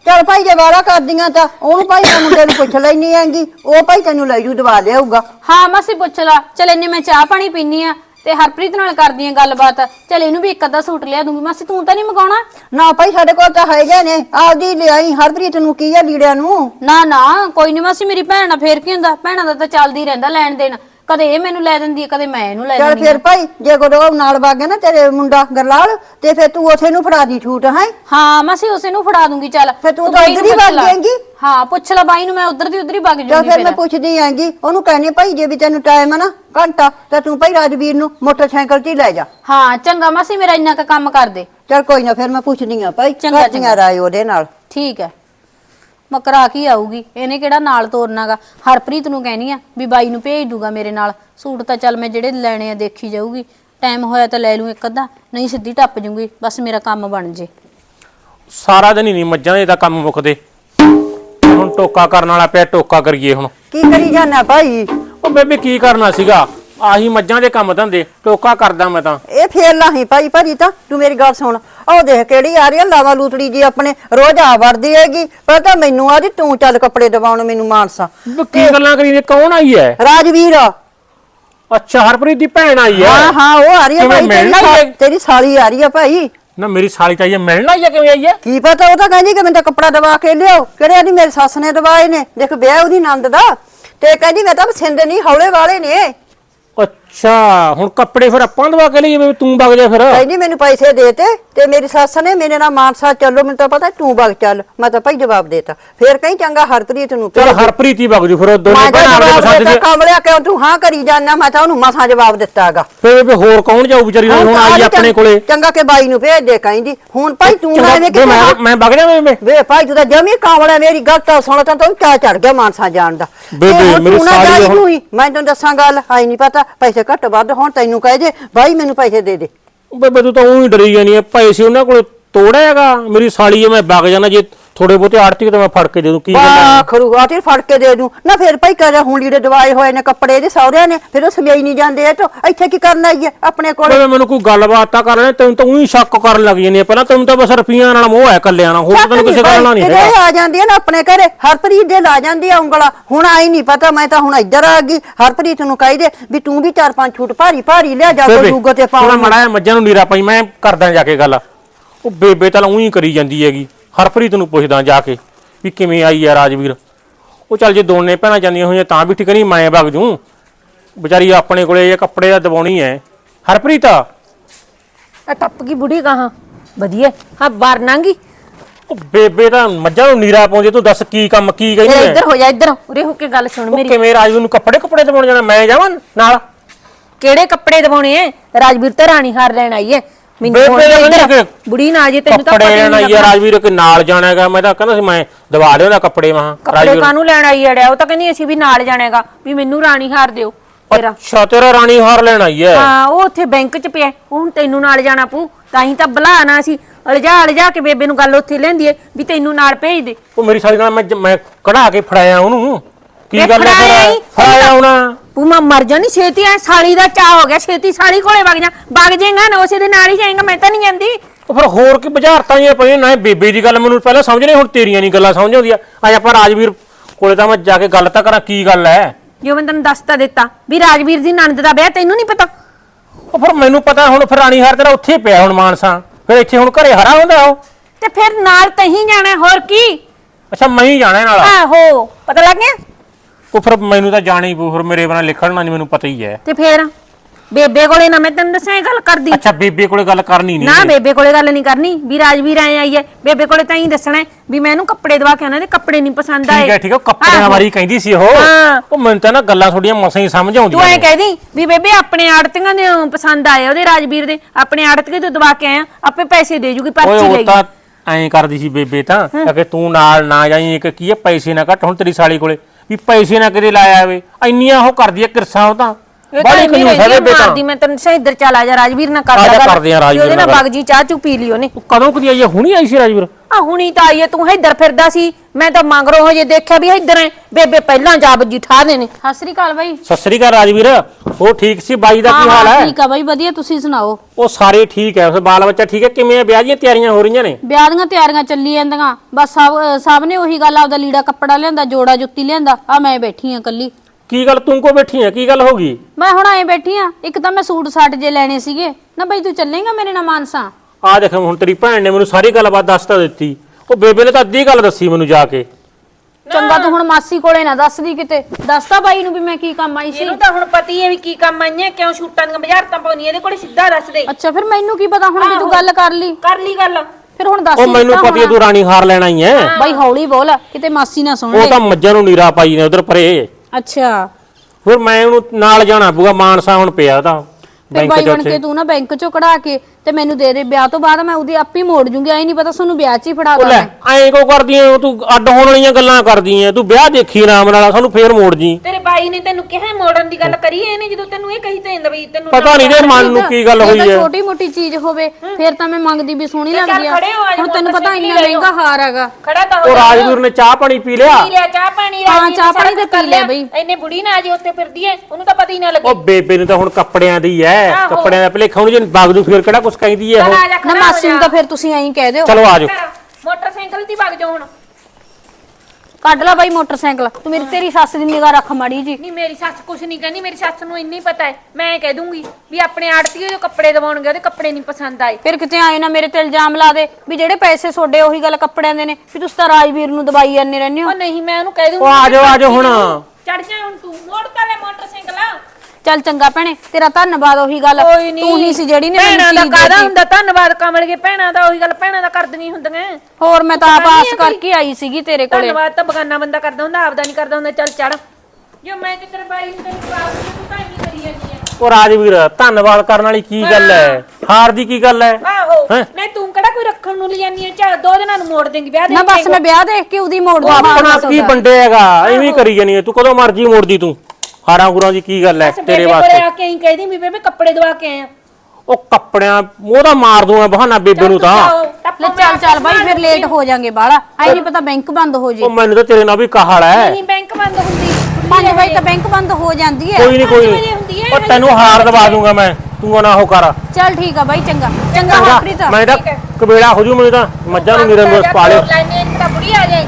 Speaker 3: ਚੱਲ ਭਾਈ ਜੇ ਵਾਰਾ ਕਰਦੀਆਂ ਤਾਂ ਉਹਨੂੰ ਭਾਈ ਮੈਂ ਮੁੰਡੇ ਨੂੰ ਪੁੱਛ ਲੈਣੀ ਹੈਗੀ ਉਹ ਭਾਈ ਤੈਨੂੰ ਲੈ ਜੂ ਦਵਾ ਲਿਆਊਗਾ।
Speaker 1: ਹਾਂ ਮਾਸੀ ਪੁੱਛ ਲਾ ਚਲ ਇੰਨੇ ਮੈਂ ਚਾਹ ਪਾਣੀ ਪੀਨੀ ਆ ਤੇ ਹਰਪ੍ਰੀਤ ਨਾਲ ਕਰਦੀ ਆ ਗੱਲਬਾਤ। ਚਲ ਇਹਨੂੰ ਵੀ ਇੱਕ ਅੱਧਾ ਸੂਟ ਲਿਆ ਦੂੰਗੀ। ਮਾਸੀ ਤੂੰ ਤਾਂ ਨਹੀਂ ਮਗਾਉਣਾ?
Speaker 3: ਨਾ ਭਾਈ ਸਾਡੇ ਕੋਲ ਤਾਂ ਹੈਗੇ ਨੇ। ਆਪਦੀ ਲਿਆਈ। ਹਰਪ੍ਰੀਤ ਨੂੰ ਕੀ ਆ ਲੀੜਿਆਂ ਨੂੰ?
Speaker 1: ਨਾ ਨਾ ਕੋਈ ਨਹੀਂ ਮਾਸੀ ਮੇਰੀ ਭੈਣ ਨਾਲ ਫੇਰ ਕੀ ਹੁੰਦਾ? ਭੈਣਾਂ ਦਾ ਤਾਂ ਚੱਲਦੀ ਰਹਿੰਦਾ ਲੈਣ ਦੇਣ। ਕਦੇ ਇਹ ਮੈਨੂੰ ਲੈ ਦਿੰਦੀ ਹੈ ਕਦੇ ਮੈਂ ਇਹਨੂੰ ਲੈ
Speaker 3: ਚੱਲ
Speaker 1: ਦਿੰਦੀ
Speaker 3: ਫਿਰ ਭਾਈ ਜੇ ਗੋਡੋ ਨਾਲ ਵਾਗੇ ਨਾ ਤੇਰੇ ਮੁੰਡਾ ਗਰਲਾਲ ਤੇ ਫਿਰ ਤੂੰ ਉਥੇ ਨੂੰ ਫੜਾ ਦੀ ਛੂਟ ਹੈ?
Speaker 1: ਹਾਂ ਮਾਸੀ ਉਸੇ ਨੂੰ ਫੜਾ ਦੂੰਗੀ ਚੱਲ।
Speaker 3: ਫਿਰ ਤੂੰ ਤਾਂ ਉੱਧਰ ਹੀ ਵਗ। ਜਾਏਂਗੀ।
Speaker 1: ਹਾਂ ਪੁੱਛ ਲੈ ਬਾਈ ਨੂੰ ਮੈਂ ਉਧਰ ਦੀ ਉਧਰ ਹੀ ਵਗ ਜੂਗੀ
Speaker 3: ਫਿਰ ਮੈਂ ਪੁੱਛਦੀ ਆਂਗੀ ਉਹਨੂੰ ਕਹਿੰਨੇ ਭਾਈ ਜੇ ਵੀ ਤੈਨੂੰ ਟਾਈਮ ਹੈ ਨਾ ਘੰਟਾ ਤਾਂ ਤੂੰ ਭਾਈ ਰਾਜਵੀਰ ਨੂੰ ਮੋਟਰਸਾਈਕਲ ਤੇ ਹੀ ਲੈ ਜਾ।
Speaker 1: ਹਾਂ ਚੰਗਾ ਮਾਸੀ ਮੇਰਾ ਇੰਨਾ ਕੁ ਕੰਮ ਕਰ ਦੇ।
Speaker 3: ਚੱਲ ਕੋਈ ਨਾ ਫਿਰ ਮੈਂ ਪੁੱਛਦੀ ਆ ਭਾਈ
Speaker 1: ਚੰਗਾ,
Speaker 3: ਕਰਦੀਆਂ ਰਾਏ ਉਹਦੇ ਨਾਲ।
Speaker 1: ਠੀਕ ਹੈ। ਮੈਂ ਕਰਾ ਕੇ ਆਊਗੀ? ਇਹਨੇ ਕਿਹੜਾ ਨਾਲ ਤੋਰਨਾਗਾ ਹਰਪ੍ਰੀਤ ਨੂੰ ਕਹਿਣੀ ਆ ਵੀ ਬਾਈ ਨੂੰ ਭੇਜ ਦੂਗਾ ਮੇਰੇ ਨਾਲ। ਸੂਟ ਤਾਂ ਚੱਲ ਮੈਂ ਜਿਹੜੇ ਲੈਣੇ ਆ ਦੇਖੀ ਜਾਊਗੀ। ਟਾਈਮ ਹੋਇਆ ਤਾਂ ਲੈ ਲੂੰ ਇੱਕ ਅੱਧਾ ਨਹੀਂ ਸਿੱਧੀ ਟੱਪ ਜੂੰਗੀ। ਬਸ ਮੇਰਾ ਕੰਮ ਬਣ ਜੇ।
Speaker 4: ਸਾਰਾ ਦਿਨ ਹੀ ਨਹੀਂ ਮੱਝਾਂ ਦੇ ਤਾਂ ਕੰਮ ਮੁੱਕਦੇ। ਟੋਕਾ ਕਰਨ ਵਾਲਾ ਪਿਆ ਟੋਕਾ ਕਰੀਏ ਹੁਣ।
Speaker 3: ਕੀ ਕਰੀ ਜਾਣਾ ਭਾਈ?
Speaker 4: ਉਹ ਬੇਬੇ ਕੀ ਕਰਨਾ ਸੀਗਾ? ਆਹੀ ਮੱਝਾਂ ਦੇ ਕੰਮ ਧੰਦੇ ਟੋਕਾ ਕਰਦਾ ਮੈਂ ਤਾਂ।
Speaker 3: ਇਹ ਫੇਰ ਲਾਹੀ ਭਾਈ ਭਰੀ ਤਾਂ ਤੂੰ ਮੇਰੀ ਗੱਲ ਸੁਣ। ਉਹ ਦੇਖ ਕਿਹੜੀ ਆ ਰਹੀ ਆ ਲਾਵਾ ਲੂਤੜੀ ਜੀ ਆਪਣੇ ਰੋਜ਼ ਆ ਵਰਦੀ ਹੈਗੀ। ਪਰ ਤਾਂ ਮੈਨੂੰ ਆਦੀ ਤੂੰ ਚੱਲ ਕੱਪੜੇ ਦਵਾਉਣ ਮੈਨੂੰ ਮਾਨਸਾ।
Speaker 4: ਵੀ ਕੀ ਗੱਲਾਂ ਕਰੀ ਨੇ ਕੌਣ ਆਈ ਹੈ
Speaker 3: ਰਾਜਵੀਰ।
Speaker 4: ਅੱਛਾ ਹਰਪ੍ਰੀਤ ਦੀ ਭੈਣ ਆਈ ਹੈ
Speaker 3: ਹਾਂ ਹਾਂ ਉਹ ਆ ਰਹੀ ਹੈ
Speaker 4: ਕਿਵੇਂ
Speaker 3: ਭਾਈ ਤੇਰੀ
Speaker 4: ਮਿਲਣ ਆਈ
Speaker 3: ਸਾ-
Speaker 4: ਹੈ?
Speaker 3: ਤੇਰੀ ਸਾਲੀ ਆ ਰਹੀ ਹੈ ਭਾਈ।
Speaker 4: ਨਾ ਮੇਰੀ ਸਾਲੀ ਤਾਂ ਇਹ ਮਿਲਣ ਹੈ ਕਿਵੇਂ ਆਈ ਹੈ
Speaker 3: ਕੀ ਪਤਾ ਉਹ ਤਾਂ ਕਹਿੰਦੀ ਕਿ ਮੈਨੂੰ ਤਾਂ ਕੱਪੜਾ ਦਵਾ ਕੇ ਲਿਆਓ। ਕਿਹੜੇ ਆਦੀ ਮੇਰੀ ਸੱਸ ਨੇ ਦਵਾਏ ਨੇ? ਦੇਖ ਵਿਆਹ ਉਹਦੀ ਨੰਦ ਦਾ। ਤੇ ਕਹਿੰਦੀ ਮੈਂ ਤਾਂ ਸਿੰਦ ਨਹੀਂ ਹੌਲੇ ਵਾਲੇ ਨੇ।
Speaker 4: ਅੱਛਾ ਹੁਣ ਕੱਪੜੇ ਫਿਰ ਆਪਾਂ ਦਵਾ ਕੇ ਲਈਏ ਵੀ ਤੂੰ ਵਗ ਜਾ ਫਿਰ।
Speaker 3: ਕਹਿੰਦੀ ਮੈਨੂੰ ਪੈਸੇ ਦੇ ਤੇ ਤੇ ਮੇਰੀ ਸੱਸ ਨੇ ਮੇਰੇ ਨਾਲ ਮਾਨਸਾ ਚੱਲੋ ਮੈਨੂੰ ਤਾਂ ਪਤਾ ਤੂੰ ਵਗ ਚੱਲ ਮੈਂ ਤਾਂ ਭਾਈ ਜਵਾਬ ਦੇਤਾ। ਫੇਰ ਕਹੀਂ ਚੰਗਾ ਹਰਪ੍ਰੀਤ ਨੂੰ
Speaker 4: ਚਲ
Speaker 3: ਦੇ।
Speaker 4: ਹਰਪ੍ਰੀਤ ਹੀ ਵਗ ਜੂ ਫਿਰ ਉਹ ਦੋਨੇ
Speaker 3: ਮੈਂ ਤਾਂ
Speaker 4: ਭੈਣਾਂ ਆਪਣੇ
Speaker 3: ਜਵਾਬ
Speaker 4: ਪਸੰਦ
Speaker 3: ਦੇਤਾ
Speaker 4: ਦੇ
Speaker 3: ਕਮਲਿਆ ਕਿਉਂ ਤੂੰ ਹਾਂ ਕਰੀ ਜਾਂਦਾ ਮੈਂ ਤਾਂ ਉਹਨੂੰ ਮਸਾਂ ਜਵਾਬ ਦਿੱਤਾਗਾ
Speaker 4: ਫਿਰ ਵੀ ਹੋਰ ਕੌਣ ਜਾਊ ਵਿਚਾਰੀ ਨੂੰ ਹੁਣ ਆਈ ਆਪਣੇ ਕੋਲੇ।
Speaker 3: ਚੰਗਾ ਕਿ ਬਾਈ ਨੂੰ ਭੇਜ ਦੇ ਕਹਿੰਦੀ ਹੁਣ ਭਾਈ ਤੂੰ ਨਾ ਐਵੇਂ
Speaker 4: ਜੇ ਮੈਂ ਮੈਂ ਵਗ ਜਾਵਾਂ ਮੈਂ।
Speaker 3: ਵੇ ਭਾਈ ਤੂੰ ਤਾਂ ਜਮੀ ਕਾਮਲਾ ਮੇਰੀ ਗੱਲ ਤਾਂ ਸੁਣ ਤਾਂ ਤੂੰ ਚਾ ਚੜ ਗਿਆ ਮਾਨਸਾ ਜਾਣ ਦਾ।
Speaker 4: ਬੇ-
Speaker 3: ਤੇ
Speaker 4: ਬੇ,
Speaker 3: ਹੁਣ
Speaker 4: ਮੇਰੀ
Speaker 3: ਹੀ, ਮੈਂ ਤੈਨੂੰ ਦੱਸਾਂ ਗੱਲ ਆਈ ਨਹੀਂ ਪਤਾ ਪੈਸੇ ਘੱਟ ਵੱਧ, ਹੁਣ ਤੈਨੂੰ ਕਹਿ ਦੇ ਬਾਈ ਮੈਨੂੰ ਪੈਸੇ ਦੇ ਦੇ।
Speaker 4: ਬੇਬੇ ਤੂੰ ਤਾਂ ਉਹੀ ਡਰੀ ਜਾਨੀ ਐ ਪੈਸੇ ਉਹਨਾਂ ਕੋਲ ਤੋੜਾ ਹੈਗਾ, ਮੇਰੀ ਸਾਲੀ ਐ ਮੈਂ ਵਗ ਜਾਣਾ ਜੇ ਥੋੜੇ ਬਹੁਤੇ ਆੜਤੀ ਤਾਂ ਮੈਂ ਫੜ ਕੇ ਦੇ ਦੂੰ ਕੀ ਗੱਲ ਐ?
Speaker 3: ਵਾਹ ਖਰੂ ਆ ਤੇ ਫੜ ਕੇ ਦੇ ਦੂੰ। ਨਾ ਫਿਰ ਭਾਈ ਕਰੇ ਹੁਣ ਲੀੜੇ ਦਵਾਏ ਹੋਏ ਨੇ ਕੱਪੜੇ ਇਹਦੇ ਸਹੁਰਿਆਂ ਨੇ ਫਿਰ ਉਹ ਸਮਝਾਈ ਨਹੀਂ ਜਾਂਦੇ ਇਹ ਤੋਂ। ਇੱਥੇ ਕੀ ਕਰਨ ਆਈ ਹੈ ਆਪਣੇ ਕੋਲ?
Speaker 4: ਬੇਬੇ ਮੈਨੂੰ ਕੋਈ ਗੱਲਬਾਤ ਤਾਂ ਕਰ ਲੈ ਤੈਨੂੰ ਤਾਂ ਉਹੀ ਸ਼ੱਕ ਕਰਨ ਲੱਗ ਜਾਂਦੀ ਐ ਪਹਿਲਾਂ ਤੈਨੂੰ ਤਾਂ ਬਸ ਰੁਪਈਆਂ ਨਾਲ ਮੋਹ ਹੈ ਕੱਲਿਆਂ ਨਾਲ ਹੋਰ ਤਾਂ ਤੈਨੂੰ ਕਿਸੇ ਗੱਲ ਨਾਲ ਨਹੀਂ ਹੈਗਾ।
Speaker 3: ਆ ਜਾਂਦੀ ਹੈ ਨਾ ਆਪਣੇ ਘਰੇ ਹਰਪ੍ਰੀਤ ਦੇ ਲਾ ਜਾਂਦੀ ਆ ਉਂਗਲਾ। ਹੁਣ ਆਈ ਨਹੀਂ ਪਤਾ ਮੈਂ ਤਾਂ ਹੁਣ ਇੱਧਰ ਆ ਗਈ। ਹਰਪ੍ਰੀਤ ਨੂੰ ਕਹਿ ਦੇ ਵੀ ਤੂੰ ਵੀ ਚਾਰ ਪੰਜ ਛੂਟ ਭਾਰੀ ਭਾਰੀ ਲਿਆ ਜਾ
Speaker 4: ਬੇਬੇ
Speaker 3: ਕੇ ਦੂਗੋ ਤੇ ਪਾਉਣ
Speaker 4: ਮੜਾ ਮੱਝਾਂ ਨੂੰ ਨੀਰਾ ਪਾਈ ਮੈਂ ਕਰਦਾ ਜਾ ਕੇ ਗੱਲ। ਉਹ ਬੇਬੇ ਤਾਂ ਉਹੀ ਕਰੀ ਜਾਂਦੀ ਹੈਗੀ। ਹਰਪ੍ਰੀਤ ਨੂੰ ਪੁੱਛਦਾ ਜਾ ਕੇ ਵੀ ਕਿਵੇਂ ਆਈ ਆ ਰਾਜਵੀਰ? ਉਹ ਚੱਲ ਜੇ ਦੋਨੇ ਭੈਣਾਂ ਜਾਂਦੀਆਂ ਹੋਈਆਂ ਤਾਂ ਵੀ ਠੀਕ ਨਹੀਂ ਮੈਂ ਵਗ ਜੂ। ਵਿਚਾਰੀ ਆਪਣੇ ਕੋਲੇ ਇਹ ਕੱਪੜੇ ਦਾ ਦਵਾਉਣੀ ਐ। ਹਰਪ੍ਰੀਤ!
Speaker 2: ਆ ਟੱਪ ਗਈ ਬੁੜੀ ਕਹਾ? ਵਧੀਆ ਹਾਂ ਬਾਰ ਨਾਂਗੀ
Speaker 4: ਉਹ ਬੇਬੇ ਤਾਂ ਮੱਝਾਂ ਨੂੰ ਨੀਰਾ ਪਾਉਂਦੀ ਤੂੰ ਦੱਸ ਕੀ ਕੰਮ ਕੀ ਕਹਿੰਦੀ ਐ?
Speaker 2: ਇੱਧਰ ਹੋ ਜਾ ਇੱਧਰ। ਉਰੇ ਹੋ ਕੇ ਗੱਲ ਸੁਣ ਮੇਰੀ।
Speaker 4: ਕਿਵੇਂ ਰਾਜਵੀਰ ਨੂੰ ਕੱਪੜੇ ਕੱਪੜੇ ਦਵਾਉਣ ਜਾਣਾ? ਮੈਂ ਜਾਵਾਂ ਨਾਲ?
Speaker 2: ਕਿਹੜੇ ਕੱਪੜੇ ਦਵਾਉਣੇ ਐ? ਰਾਜਵੀਰ ਤਾਂ ਰਾਣੀ ਹਾਰ ਲੈਣ ਆਈ ਐ। ਮੈਨੂੰ
Speaker 4: ਬੇਬੇ
Speaker 2: ਫੋਨ ਤੇ
Speaker 4: ਕਹਿੰਦੀ
Speaker 2: ਇੱਧਰ
Speaker 4: ਕਿ
Speaker 2: ਬੁੜੀ ਨਾ ਜੇ ਤੈਨੂੰ ਤਾਂ
Speaker 4: ਕੱਪੜੇ
Speaker 2: ਪਤਾ ਹੀ
Speaker 4: ਲੈਣ
Speaker 2: ਨਹੀਂ
Speaker 4: ਆਈ ਆ ਰਾਜਵੀਰ ਕਿ ਨਾਲ ਜਾਣਾ ਹੈਗਾ? ਮੈਂ ਤਾਂ ਕਹਿੰਦਾ ਸੀ ਮੈਂ ਦਵਾ ਲਿਆਉਂਦਾ ਕੱਪੜੇ ਮਹਾ
Speaker 2: ਕੱਪੜੇ ਕਾਹਨੂੰ ਲੈਣ ਆਈ ਅੜਿਆ? ਉਹ ਤਾਂ ਕਹਿੰਦੀ ਅਸੀਂ ਵੀ ਨਾਲ ਜਾਣੇਗਾ ਵੀ ਮੈਨੂੰ ਰਾਣੀ ਹਾਰ ਦਿਓ ਤੇਰਾ।
Speaker 4: ਅੱਛਾ ਤੇਰਾ ਰਾਣੀ ਹਾਰ ਲੈਣ ਆਈ ਐ।
Speaker 2: ਹਾਂ ਉਹ ਉੱਥੇ ਬੈਂਕ 'ਚ ਪਿਆ। ਉਹ ਹੁਣ ਤੈਨੂੰ ਨਾਲ ਜਾਣਾ ਪਊ ਤਾਂ ਹੀ ਤਾਂ ਬੁਲਾਣਾ ਸੀ। ਅਲਜਾ ਅਲਜਾ ਕੇ ਬੇਬੇ ਨੂੰ ਗੱਲ ਉੱਥੇ ਲੈਂਦੀ ਏ ਵੀ ਤੈਨੂੰ ਨਾਲ ਭੇਜ ਦੇ।
Speaker 4: ਉਹ ਮੇਰੀ ਸਾਲੀ ਨਾਲ ਮੈਂ ਜ- ਮੈਂ ਕਢਾ ਕੇ ਫੜਾਇਆ ਉਹਨੂੰ। ਕੀ
Speaker 2: ਇਹ
Speaker 4: ਗੱਲ ਹੈ
Speaker 2: ਫੜਾਇਆ ਹੀ?
Speaker 4: ਫਿਰ ਫੜਾਇਆ ਉਹਨਾਂ
Speaker 2: ਤੂੰ ਮੈਂ ਮਰ ਜਾਣੀ ਛੇਤੀ ਐ ਸਾਲੀ ਦਾ ਚਾਹ ਹੋ ਗਿਆ ਛੇਤੀ ਸਾਲੀ ਕੋਲੇ ਵਗ ਜਾ। ਵਗ ਜਾਏਗਾ ਨਾ ਉਸੇ ਦੇ ਨਾਲ ਹੀ ਜਾਏਗਾ ਮੈਂ ਤਾਂ ਨਹੀਂ ਜਾਂਦੀ।
Speaker 4: ਉਹ ਫਿਰ ਹੋਰ ਕੀ ਬੁਝਾਰਤਾਂ ਹੀ ਪਈਆਂ ਨਾ ਇਹ ਬੇਬੇ ਦੀ ਗੱਲ ਮੈਨੂੰ ਪਹਿਲਾਂ ਸਮਝ ਨਹੀਂ ਹੁਣ ਤੇਰੀਆਂ ਨਹੀਂ ਗੱਲਾਂ ਸਮਝ ਆਉਂਦੀਆਂ। ਅੱਜ ਆਪਾਂ ਰਾਜਵੀਰ ਕੋਲੇ ਤਾਂ ਮੈਂ ਜਾ ਕੇ ਗੱਲ ਤਾਂ ਕਰਾਂ ਕੀ ਗੱਲ ਹੈ
Speaker 2: ਜੋ ਮੈਂ ਤੈਨੂੰ ਦੱਸਤਾ ਦਿੱਤਾ ਵੀ ਰਾਜਵੀਰ ਦੀ ਨਣਦ ਦਾ ਵਿਆਹ ਤੈਨੂੰ ਨਹੀਂ ਪਤਾ।
Speaker 4: ਉਹ ਫਿਰ ਮੈਨੂੰ ਪਤਾ ਹੁਣ ਫਿਰ ਰਾਣੀ ਹਾਰ ਤੇਰਾ ਉੱਥੇ ਪਿਆ ਹੁਣ ਮਾਨਸਾ। ਫਿਰ ਇੱਥੇ ਹੁਣ ਘਰੇ ਹਰਾ ਹੁੰਦਾ ਉਹ?
Speaker 2: ਤੇ ਫਿਰ ਨਾਲ ਤਹੀਂ ਜਾਣਾ ਹੋਰ ਕੀ?
Speaker 4: ਅੱਛਾ ਮੈਂ ਹੀ ਜਾਣਾ ਨਾਲ।
Speaker 2: ਆਹੋ ਪਤਾ ਲੱਗ ਗਿਆ?
Speaker 4: ਉਹ ਫਿਰ ਮੈਨੂੰ ਤਾਂ ਜਾਣੀ ਪਊ ਫਿਰ ਮੇਰੇ ਬਣਾ ਲਿਖਣ ਨਾਲ ਨਹੀਂ ਮੈਨੂੰ ਪਤਾ ਹੀ ਹੈ।
Speaker 2: ਤੇ ਫਿਰ? ਬੇਬੇ ਕੋਲੇ ਨਾ ਮੈਂ ਤੈਨੂੰ ਦੱਸਾਂ ਇਹ ਗੱਲ ਕਰਦੀ।
Speaker 4: ਅੱਛਾ ਬੇਬੇ ਕੋਲੇ ਗੱਲ ਕਰਨੀ
Speaker 2: ਨਾ।
Speaker 4: ਨਹੀਂ
Speaker 2: ਬੇਬੇ ਕੋਲੇ ਗੱਲ ਨਹੀਂ ਕਰਨੀ ਵੀ ਰਾਜਵੀਰ ਆਏ ਆਈ ਹੈ। ਬੇਬੇ ਕੋਲੇ ਤਾਂ ਹੀ ਦੱਸਣਾ ਹੈ ਵੀ ਮੈਂ ਇਹਨੂੰ ਕੱਪੜੇ ਦਵਾ ਕੇ ਉਹਨਾਂ ਦੇ ਕੱਪੜੇ ਨਹੀਂ ਪਸੰਦ ਆਏ।
Speaker 4: ਠੀਕ ਹੈ ਠੀਕ ਹੈ ਉਹ ਕੱਪੜਿਆਂ
Speaker 2: ਆਹੋ।
Speaker 4: ਬਾਰੇ ਕਹਿੰਦੀ ਸੀ ਉਹ।
Speaker 2: ਹਾਂ।
Speaker 4: ਉਹ ਮੈਨੂੰ ਤਾਂ ਨਾ ਗੱਲਾਂ ਥੋੜੀਆਂ ਮਸਾਂ ਹੀ ਸਮਝ
Speaker 2: ਤੂੰ
Speaker 4: ਆਉਂਦੀਆਂ
Speaker 2: ਐ
Speaker 4: ਨੇ।
Speaker 2: ਕਹਿਦੀ ਵੀ ਬੇਬੇ ਆਪਣੇ ਆੜਤੀਆਂ ਦੇ ਪਸੰਦ ਆਏ ਉਹਦੇ ਰਾਜਵੀਰ ਦੇ। ਆਪਣੇ ਆੜਤੀਏ ਤੋਂ ਦਵਾ ਕੇ ਆਇਆ ਆਪੇ ਪੈਸੇ ਦੇ ਜੂਗੀ
Speaker 4: ਓਏ
Speaker 2: ਪਰਚੀ
Speaker 4: ਉਹ
Speaker 2: ਲਈ
Speaker 4: ਤਾਂ ਐਂ ਕਰਦੀ ਸੀ ਬੇਬੇ ਤਾਂ ਕਿ ਤੂੰ ਨਾਲ ਨਾ ਜਾਈਂ ਇੱਕ ਕੀ ਹੈ ਪੈਸੇ ਨਾ ਘੱਟ ਹੁਣ ਤੇਰੀ ਸਾਲੀ ਕੋਲੇ। ਵੀ ਪੈਸੇ ਨਾ ਕਿਤੇ ਲਾਇਆ ਆਵੇ ਇੰਨੀਆਂ ਉਹ ਕਰਦੀ ਐ ਕਿਰਸਾਂ ਉਹ ਤਾਂ।
Speaker 2: ਇੰਨੀ
Speaker 4: ਕੰਜੂਸ ਹੈ ਤਾਂ
Speaker 2: ਮਾਰਦੀ ਮੈਂ ਤੈਨੂੰ ਸਹੀ ਇੱਧਰ ਚੱਲ ਆ ਜਾ ਰਾਜਵੀਰ ਨਾਲ
Speaker 4: ਆ ਜਾ
Speaker 2: ਕਰਦਾ
Speaker 4: ਆ ਰਾਜਵੀਰ
Speaker 2: ਉਹਦੇ ਨਾਲ। ਬਗ ਜੀ ਚਾਹ ਚੂ ਪੀ ਲਈ ਉਹਨੇ।
Speaker 4: ਉਹ ਕਦੋਂ ਕਦੀ ਆਈ ਹੈ ਹੁਣੀ ਆਈ ਸੀ ਰਾਜਵੀਰ?
Speaker 2: ਆ ਹੁਣੀ ਤਾਂ ਆਈ ਹੈ ਤੂੰ ਇੱਧਰ ਫਿਰਦਾ ਸੀ। ਮੈਂ ਤਾਂ ਮੰਗਰੋ ਹੋ ਜੇ ਦੇਖਿਆ ਵੀ ਇੱਧਰ ਹੈ ਬੇਬੇ ਪਹਿਲਾਂ ਜਾ ਬੱਜੀ ਠਾ ਦੇਣੇ
Speaker 1: ਸਤਿ ਸ੍ਰੀ ਅਕਾਲ ਬਾਈ।
Speaker 4: ਸਤਿ ਸ੍ਰੀ ਅਕਾਲ ਰਾਜਵੀਰ। ਉਹ ਠੀਕ ਸੀ? ਬਾਈ ਦਾ ਕੀ ਹਾਲ
Speaker 1: ਹਾਂ? ਠੀਕ ਆ ਬਾਈ ਵਧੀਆ। ਤੁਸੀਂ ਸੁਣਾਓ?
Speaker 4: ਉਹ ਸਾਰੇ ਠੀਕ ਹੈ ਉਸ ਬਾਲ ਬੱਚਾ ਠੀਕ ਹੈ ਕਿਵੇਂ ਵਿਆਹ ਦੀਆਂ ਤਿਆਰੀਆਂ ਹੋ ਰਹੀਆਂ ਨੇ?
Speaker 1: ਵਿਆਹ ਦੀਆਂ ਤਿਆਰੀਆਂ ਚੱਲੀ ਜਾਂਦੀਆਂ। ਬਸ ਸਭ ਸਭ ਨੇ ਉਹੀ ਗੱਲ ਆਪਦਾ ਲੀੜਾ ਕੱਪੜਾ ਲਿਆਂਦਾ ਜੋੜਾ ਜੁੱਤੀ ਲਿਆਂਦਾ। ਆ ਮੈਂ ਬੈਠੀ ਆ ਕੱਲੀ
Speaker 4: ਕੀ ਗੱਲ ਤੂੰ ਕੋ ਬੈਠੀ ਹੈ ਕੀ ਗੱਲ ਹੋ ਗਈ?
Speaker 1: ਮੈਂ ਹੁਣ ਐ ਬੈਠੀ ਆ। ਇੱਕ ਤਾਂ ਮੈਂ ਸੂਟ ਸਾਟ ਜੇ ਲੈਣੇ ਸੀਗੇ। ਨਾ ਬਾਈ ਤੂੰ ਚੱਲੇਗਾ ਮੇਰੇ ਨਾਲ ਮਾਨਸਾ?
Speaker 4: ਆ ਦੇਖ ਹੁਣ ਤੇਰੀ ਭੈਣ ਨੇ ਮੈਨੂੰ ਸਾਰੀ ਗੱਲਬਾਤ ਦੱਸ ਤਾਂ ਦਿੱਤੀ। ਉਹ ਬੇਬੇ ਨੇ ਤਾਂ ਅੱਧੀ ਗੱਲ ਦੱਸੀ ਮੈਨੂੰ ਜਾ ਕੇ।
Speaker 1: ਚੰਗਾ ਤੂੰ ਹੁਣ ਮਾਸੀ ਕੋਲੇ ਨਾ ਦੱਸਦੀ ਕਿਤੇ। ਦੱਸਤਾ ਬਾਈ ਨੂੰ ਵੀ ਮੈਂ ਕੀ ਕੰਮ ਆਈ ਸੀ।
Speaker 2: ਇਹਨੂੰ ਤਾਂ ਹੁਣ ਪਤੀ ਹੈ ਵੀ ਕੀ ਕੰਮ ਆਈਆਂ ਕਿਉਂ ਸ਼ੂਟਾਂ ਦੀਆਂ ਬਜ਼ਾਰਤਾਂ ਪਾਉਣੀ ਇਹਦੇ ਕੋਲੇ ਸਿੱਧਾ ਦੱਸ ਦੇ।
Speaker 1: ਅੱਛਾ ਫਿਰ ਮੈਨੂੰ ਕੀ ਪਤਾ ਹੁਣ ਵੀ ਤੂੰ ਗੱਲ ਕਰ ਲਈ?
Speaker 2: ਕਰ ਲਈ ਗੱਲ।
Speaker 1: ਫਿਰ ਹੁਣ ਦੱਸ
Speaker 4: ਉਹ ਮੈਨੂੰ ਪਤਾ ਹੀ ਹੈ
Speaker 1: ਹੋਣਾ।
Speaker 4: ਤੂੰ ਰਾਣੀ ਹਾਰ ਲੈਣਾ ਹੀ ਹੈ
Speaker 1: ਬਾਈ ਹੌਲੀ ਬੋਲ ਕਿਤੇ ਮਾਸੀ ਨਾ ਸੁਣ
Speaker 4: ਉਹ
Speaker 1: ਲੈ।
Speaker 4: ਤਾਂ ਮੱਝਾਂ ਨੂੰ ਨੀਰਾ ਪਾਈ ਨੇ ਉਧਰ ਪਰੇ।
Speaker 1: ਅੱਛਾ।
Speaker 4: ਫਿਰ ਮੈਂ ਉਹਨੂੰ ਨਾਲ ਜਾਣਾ ਪਊਗਾ ਮਾਨਸਾ ਹੁਣ ਪਿਆ ਤਾਂ
Speaker 1: ਫਿਰ
Speaker 4: ਬੈਂਕ
Speaker 1: ਬਾਈ
Speaker 4: ਚ
Speaker 1: ਬਣ ਕੇ
Speaker 4: ਉੱਥੇ
Speaker 1: ਤੂੰ ਨਾ ਬੈਂਕ ਚੋਂ ਕਢਾ ਕੇ ਤੇ ਮੈਨੂੰ ਦੇ ਦੇ ਵਿਆਹ ਤੋਂ ਬਾਅਦ ਮੈਂ ਉਹਦੀ ਆਪੇ ਹੀ ਮੋੜ ਜੂੰਗੀ ਐ ਨਹੀਂ ਪਤਾ ਤੁਹਾਨੂੰ ਵਿਆਹ 'ਚ ਹੀ ਫੜਾ
Speaker 4: ਉਹ ਲੈ
Speaker 1: ਦਾਂ
Speaker 4: ਐਂ ਕੋ ਕਰਦੀ ਐ ਤੂੰ ਅੱਡ ਹੋਣ ਵਾਲੀਆਂ ਗੱਲਾਂ ਕਰਦੀ ਐ ਤੂੰ ਵਿਆਹ ਦੇਖੀ ਆਰਾਮ ਨਾਲ ਸਾਨੂੰ ਫੇਰ ਮੋੜ ਜੀ
Speaker 2: ਤੇਰੇ ਬਾਈ ਨੇ ਤੈਨੂੰ ਕਿਹਾ ਮੋੜਨ ਦੀ ਗੱਲ ਕਰੀ ਇਹਨੇ ਜਦੋਂ ਤੈਨੂੰ ਇਹ ਕਹੀ ਤਾਂ ਜਾਂਦਾ ਬਈ ਤੈਨੂੰ
Speaker 4: ਪਤਾ ਨਹੀਂ ਦੇ ਮਨ ਨੂੰ ਕੀ ਗੱਲ ਹੋਈ ਐ
Speaker 1: ਛੋਟੀ ਮੋਟੀ ਚੀਜ਼ ਹੋਵੇ ਫਿਰ ਤਾਂ ਮੈਂ ਮੰਗਦੀ ਵੀ ਸੋਹਣੀ ਲੱਗਦੀ ਆ
Speaker 2: ਖੜੇ ਹੋ, ਅੱਜ
Speaker 1: ਹੁਣ ਤੈਨੂੰ ਪਤਾ ਇੰਨਾ। ਮਹਿੰਗਾ ਹਾਰ ਹੈਗਾ
Speaker 2: ਖੜਾ ਤਾਂ
Speaker 4: ਉਹ
Speaker 2: ਹੋ।
Speaker 4: ਰਾਜਵੀਰ ਨੇ ਚਾਹ ਪਾਣੀ ਪੀ ਲਿਆ
Speaker 2: ਪੀ ਲਿਆ ਚਾਹ ਪਾਣੀ
Speaker 1: ਹਾਂ,
Speaker 2: ਰਾਜੀ ਨੇ
Speaker 1: ਚਾਹ ਪਾਣੀ ਤਾਂ
Speaker 2: ਕੁਛ ਕਰ
Speaker 1: ਪੀ ਲਿਆ। ਬਈ।
Speaker 2: ਇੰਨੇ ਬੁੜੀ ਨਾ ਅਜੇ ਉੱਤੇ ਫਿਰਦੀ ਐ ਉਹਨੂੰ ਤਾਂ ਪਤਾ ਹੀ ਨਾ ਲੱਗੇ
Speaker 4: ਉਹ ਬੇਬੇ ਨੂੰ ਤਾਂ ਹੁਣ ਕੱਪੜਿਆਂ ਦੀ ਐ। ਕੱਪੜਿਆਂ ਦਾ ਭਲੇਖਾ ਉਹਨੂੰ ਜੇ ਬਾਗਦੂ ਫੇਰ ਕਿਹੜਾ ਕੁਛ ਕਹਿੰਦੀ ਐ
Speaker 2: ਚੱਲ
Speaker 4: ਉਹ।
Speaker 1: ਨਾ
Speaker 2: ਹੋ
Speaker 1: ਮਾਸੀ ਨੂੰ। ਤਾਂ ਫਿਰ ਤੁਸੀਂ ਐਂ ਕਹਿ ਦਿਓ।
Speaker 4: ਚਲੋ ਆਜੋ
Speaker 2: ਮੋਟਰਸਾਈਕਲ ਤੇ ਵਗ ਜਾ ਹੁਣ।
Speaker 1: ਕੱਢ ਲੈ ਬਾਈ ਮੋਟਰਸਾਈਕਲ। ਤੂੰ ਮੇਰੀ ਤੇਰੀ ਸੱਸ ਦੀ ਨਿਗਾਹ ਰੱਖ ਮਾੜੀ ਜੀ
Speaker 2: ਨਹੀਂ ਮੇਰੀ ਸੱਸ ਕੁਛ ਨਹੀਂ ਕਹਿੰਦੀ ਮੇਰੀ ਸੱਸ ਨੂੰ ਇੰਨੀ ਪਤਾ ਹੈ। ਮੈਂ ਕਹਿ ਦੂੰਗੀ ਵੀ ਆਪਣੇ ਆੜਤੀ ਜੋ ਕੱਪੜੇ ਦਵਾਉਣਗੇ ਉਹਦੇ ਕੱਪੜੇ ਨਹੀਂ ਪਸੰਦ ਆਏ।
Speaker 1: ਫਿਰ ਕਿਤੇ ਆਏ ਨਾ ਮੇਰੇ ਤੇ ਇਲਜ਼ਾਮ ਲਾ ਦੇ ਵੀ ਜਿਹੜੇ ਪੈਸੇ ਤੁਹਾਡੇ ਉਹੀ ਗੱਲ ਕੱਪੜਿਆਂ ਦੇ ਨੇ ਵੀ ਤੁਸੀਂ ਤਾਂ ਰਾਜਵੀਰ ਨੂੰ ਦਵਾਈ ਜਾਂਦੇ ਰਹਿੰਦੇ ਹੋ।
Speaker 2: ਉਹ ਨਹੀਂ ਮੈਂ ਉਹਨੂੰ ਕਹਿ ਦੂੰਗੀ
Speaker 4: ਉਹ ਆਜੋ ਆਜੋ ਹੁਣ।
Speaker 2: ਚੜ ਜਾ ਹੁਣ ਤੂੰ। ਮੋੜ ਤਾਂ ਲੈ ਮੋਟਰਸਾਈਕਲ।
Speaker 1: ਚੱਲ ਚੰਗਾ ਭੈਣੇ ਤੇਰਾ ਧੰਨਵਾਦ ਉਹੀ ਗੱਲ।
Speaker 2: ਕੋਈ ਨਹੀਂ
Speaker 1: ਤੂੰ ਹੀ ਸੀ ਜਿਹੜੀ ਨੇ
Speaker 2: ਭੈਣਾਂ ਦਾ
Speaker 1: ਚੀਜ਼
Speaker 2: ਕਾਹਦਾ
Speaker 1: ਦਿੱਤੀ।
Speaker 2: ਹੁੰਦਾ? ਧੰਨਵਾਦ ਕਮਲ ਕੇ ਭੈਣਾਂ ਦਾ ਉਹੀ ਗੱਲ ਭੈਣਾਂ ਦਾ ਕਰਦੀਆਂ ਹੁੰਦੀਆਂ।
Speaker 1: ਹੋਰ ਮੈਂ ਤਾਂ ਆਪ ਆਸ। ਕਰਕੇ ਆਈ ਸੀਗੀ ਤੇਰੇ ਕੋਲੇ।
Speaker 2: ਧੰਨਵਾਦ ਤਾਂ ਬਗਾਨਾ ਬੰਦਾ ਕਰਦਾ ਹੁੰਦਾ ਆਪਦਾ ਨਹੀਂ ਕਰਦਾ ਹੁੰਦਾ ਚੱਲ ਚੜ ਜੋ ਮੈਂ ਤੇ ਤੇਰੇ ਬਾਈ ਨੂੰ ਤੈਨੂੰ ਦੇ ਤੂੰ ਤਾਂ ਇੰਨੀ ਕਰੀ ਜਾਂਦੀ ਆ।
Speaker 4: ਉਹ ਰਾਜਵੀਰ ਧੰਨਵਾਦ ਕਰਨ ਵਾਲੀ ਕੀ ਗੱਲ ਹੈ। ਹਾਰ ਦੀ ਕੀ ਗੱਲ ਹੈ?
Speaker 2: ਆਹੋ
Speaker 4: ਹੈਂ?
Speaker 2: ਨਹੀਂ ਤੂੰ ਕਿਹੜਾ ਕੋਈ ਰੱਖਣ ਨੂੰ ਲਿਜਾਨੀ ਆ? ਚਾ ਦੋ ਦਿਨਾਂ ਨੂੰ ਮੋੜ ਦੇਂਗੀ ਵਿਆਹ ਦੇ
Speaker 1: ਨਾ ਬਸ ਮੈਂ ਵਿਆਹ ਦੇਖ ਕੇ ਉਹਦੀ ਮੋੜ
Speaker 4: ਉਹ
Speaker 1: ਦੂੰ
Speaker 4: ਆਪਣਾ ਕੀ ਬੰਦੇ ਹੈਗਾ? ਐਵੇਂ ਹੀ ਕਰੀ ਜਾਨੀ ਹੈ ਤੂੰ ਕਦੋਂ ਮਰਜ਼ੀ ਮੋੜਦੀ ਤੂੰ? ਹਾਰਾਂ ਗੁਰਾਂ ਦੀ ਕੀ ਗੱਲ ਹੈ ਤੇਰੇ
Speaker 2: ਤੇਰੇ ਕੋਲੇ
Speaker 4: ਵਾਸਤੇ।
Speaker 2: ਆ ਕੇ ਹੀ ਕਹਿਦੀ ਵੀ ਬੇਬੇ ਕੱਪੜੇ ਦਵਾ ਕੇ ਆਇਆ।
Speaker 4: ਉਹ ਕੱਪੜਿਆਂ ਉਹਦਾ ਮਾਰ ਦੂੰਗਾ ਬਹਾਨਾ ਬੇਬੇ ਨੂੰ ਤਾਂ
Speaker 1: ਲੈ ਚੱਲ ਚੱਲ ਬਾਈ ਫਿਰ ਲੇਟ ਹੋ ਜਾਾਂਗੇ ਬਾਹਲਾ। ਆਈ ਨਹੀਂ ਪਤਾ ਬੈਂਕ ਬੰਦ ਹੋ ਜੇ।
Speaker 4: ਉਹ ਮੈਨੂੰ ਤਾਂ ਤੇਰੇ ਨਾਲ ਵੀ ਕਹਾਲ ਹੈ
Speaker 2: ਨਹੀਂ ਬੈਂਕ ਬੰਦ ਹੁੰਦੀ।
Speaker 1: 5 ਵਜੇ ਤਾਂ ਬੈਂਕ ਬੰਦ ਹੋ ਜਾਂਦੀ ਹੈ
Speaker 4: ਕੋਈ ਨਹੀਂ ਕੋਈ ਨਹੀਂ
Speaker 2: ਹੁੰਦੀ ਹੈ,
Speaker 4: ਉਹ ਤੈਨੂੰ ਹਾਰ ਦਵਾ ਦੂੰਗਾ ਮੈਂ। ਤੂੰ ਨਾ ਉਹ ਕਰ।
Speaker 1: ਚੱਲ ਠੀਕ ਆ ਬਾਈ ਚੰਗਾ। ਚੰਗਾ ਹਰਪ੍ਰੀਤ।
Speaker 4: ਮੈਂ ਤਾਂ ਕਬੇੜਾ ਹੋ ਜੂ ਮੈਨੂੰ ਤਾਂ। ਮੱਝਾਂ ਨੂੰ ਮੇਰੇ ਨੂੰ ਪਾ ਲਿਓ
Speaker 2: ਲਾਈਨੇ ਇੱਕ ਤਾਂ ਬੁੜੀ ਆ ਜਾਏ।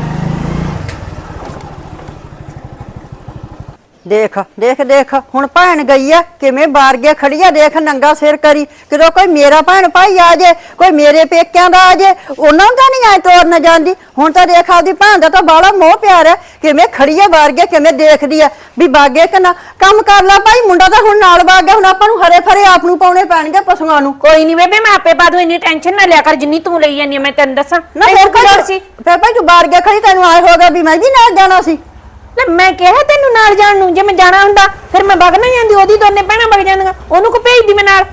Speaker 3: ਦੇਖ ਦੇਖ ਦੇਖ ਹੁਣ ਭੈਣ ਗਈ ਆ ਕਿਵੇਂ ਬਾਰ ਗਿਆ ਖੜੀ ਆ ਦੇਖ ਨੰਗਾ ਸਿਰ ਕਰੀ। ਕਿਦੋਂ ਕੋਈ ਮੇਰਾ ਭੈਣ ਭਾਈ ਆ ਜੇ ਕੋਈ ਮੇਰੇ ਪੇਕਿਆਂ ਦਾ ਆ ਜੇ ਉਹਨਾਂ ਦਾ ਨਹੀਂ ਐ ਤੋਰਨ ਜਾਂਦੀ। ਹੁਣ ਤਾਂ ਦੇਖ ਆਪਦੀ ਭੈਣ ਦਾ ਤਾਂ ਬਾਲਾ ਮੋਹ ਪਿਆਰ ਹੈ ਕਿਵੇਂ ਖੜੀ ਆ ਬਾਰ ਗਿਆ ਕਿਵੇਂ ਦੇਖਦੀ ਆ ਵੀ ਬਾਗੇ ਕਿ ਨਾ। ਕੰਮ ਕਰ ਲਾ ਭਾਈ ਮੁੰਡਾ ਤਾਂ ਹੁਣ ਨਾਲ ਬਾਗ ਗਿਆ ਹੁਣ ਆਪਾਂ ਨੂੰ ਹਰੇ ਫਰੇ ਆਪ ਨੂੰ ਪਾਉਣੇ ਪੈਣਗੇ ਪਸ਼ੂਆਂ ਨੂੰ।
Speaker 2: ਕੋਈ ਨਹੀਂ ਬੇਬੇ ਮੈਂ ਆਪੇ ਪਾ ਦੂੰ ਇੰਨੀ ਟੈਨਸ਼ਨ ਨਾ ਲਿਆ ਕਰ ਜਿੰਨੀ ਤੂੰ ਲਈ ਜਾਂਦੀ ਆ, ਮੈਂ ਤੈਨੂੰ ਦੱਸਾਂ।
Speaker 3: ਨਾ
Speaker 2: ਤੈਨੂੰ
Speaker 3: ਫਿਰ
Speaker 2: ਕੀ ਲੋੜ
Speaker 3: ਭਾਈ
Speaker 2: ਸੀ?
Speaker 3: ਫਿਰ ਭਾਈ ਤੂੰ ਬਾਰ ਗਿਆ ਖੜੀ ਤੈਨੂੰ ਆਏ ਹੋਗਾ ਵੀ ਮੈਂ ਵੀ ਨਾਲ ਜਾਣਾ ਸੀ।
Speaker 2: ਲੈ ਮੈਂ ਕਿਹਾ ਤੈਨੂੰ ਨਾਲ ਜਾਣ ਨੂੰ, ਜੇ ਮੈਂ ਜਾਣਾ ਹੁੰਦਾ, ਫਿਰ ਮੈਂ ਵਗ ਨਾ ਜਾਂਦੀ, ਉਹਦੀ ਦੋਨੇ ਭੈਣਾਂ ਵਗ ਜਾਂਦੀਆਂ, ਉਹਨੂੰ ਕੋ ਭੇਜਦੀ ਮੈਂ ਨਾਲ?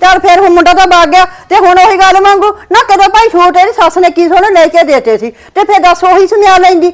Speaker 3: ਚੱਲ ਫਿਰ ਹੁਣ ਮੁੰਡਾ ਤਾਂ ਵਗ ਗਿਆ, ਤੇ ਹੁਣ ਉਹੀ ਗੱਲ ਮੰਗੂ ਨਾ ਕਦੋਂ ਭਾਈ ਛੋਟੇ ਇਹਦੀ ਸੱਸ ਨੇ ਕੀ ਸੋਹਣੇ ਲੈ ਕੇ ਦੇਤੇ ਸੀ, ਤੇ ਫਿਰ ਦੱਸ ਉਹੀ ਸੁਨਿਆ ਲੈਂਦੀ।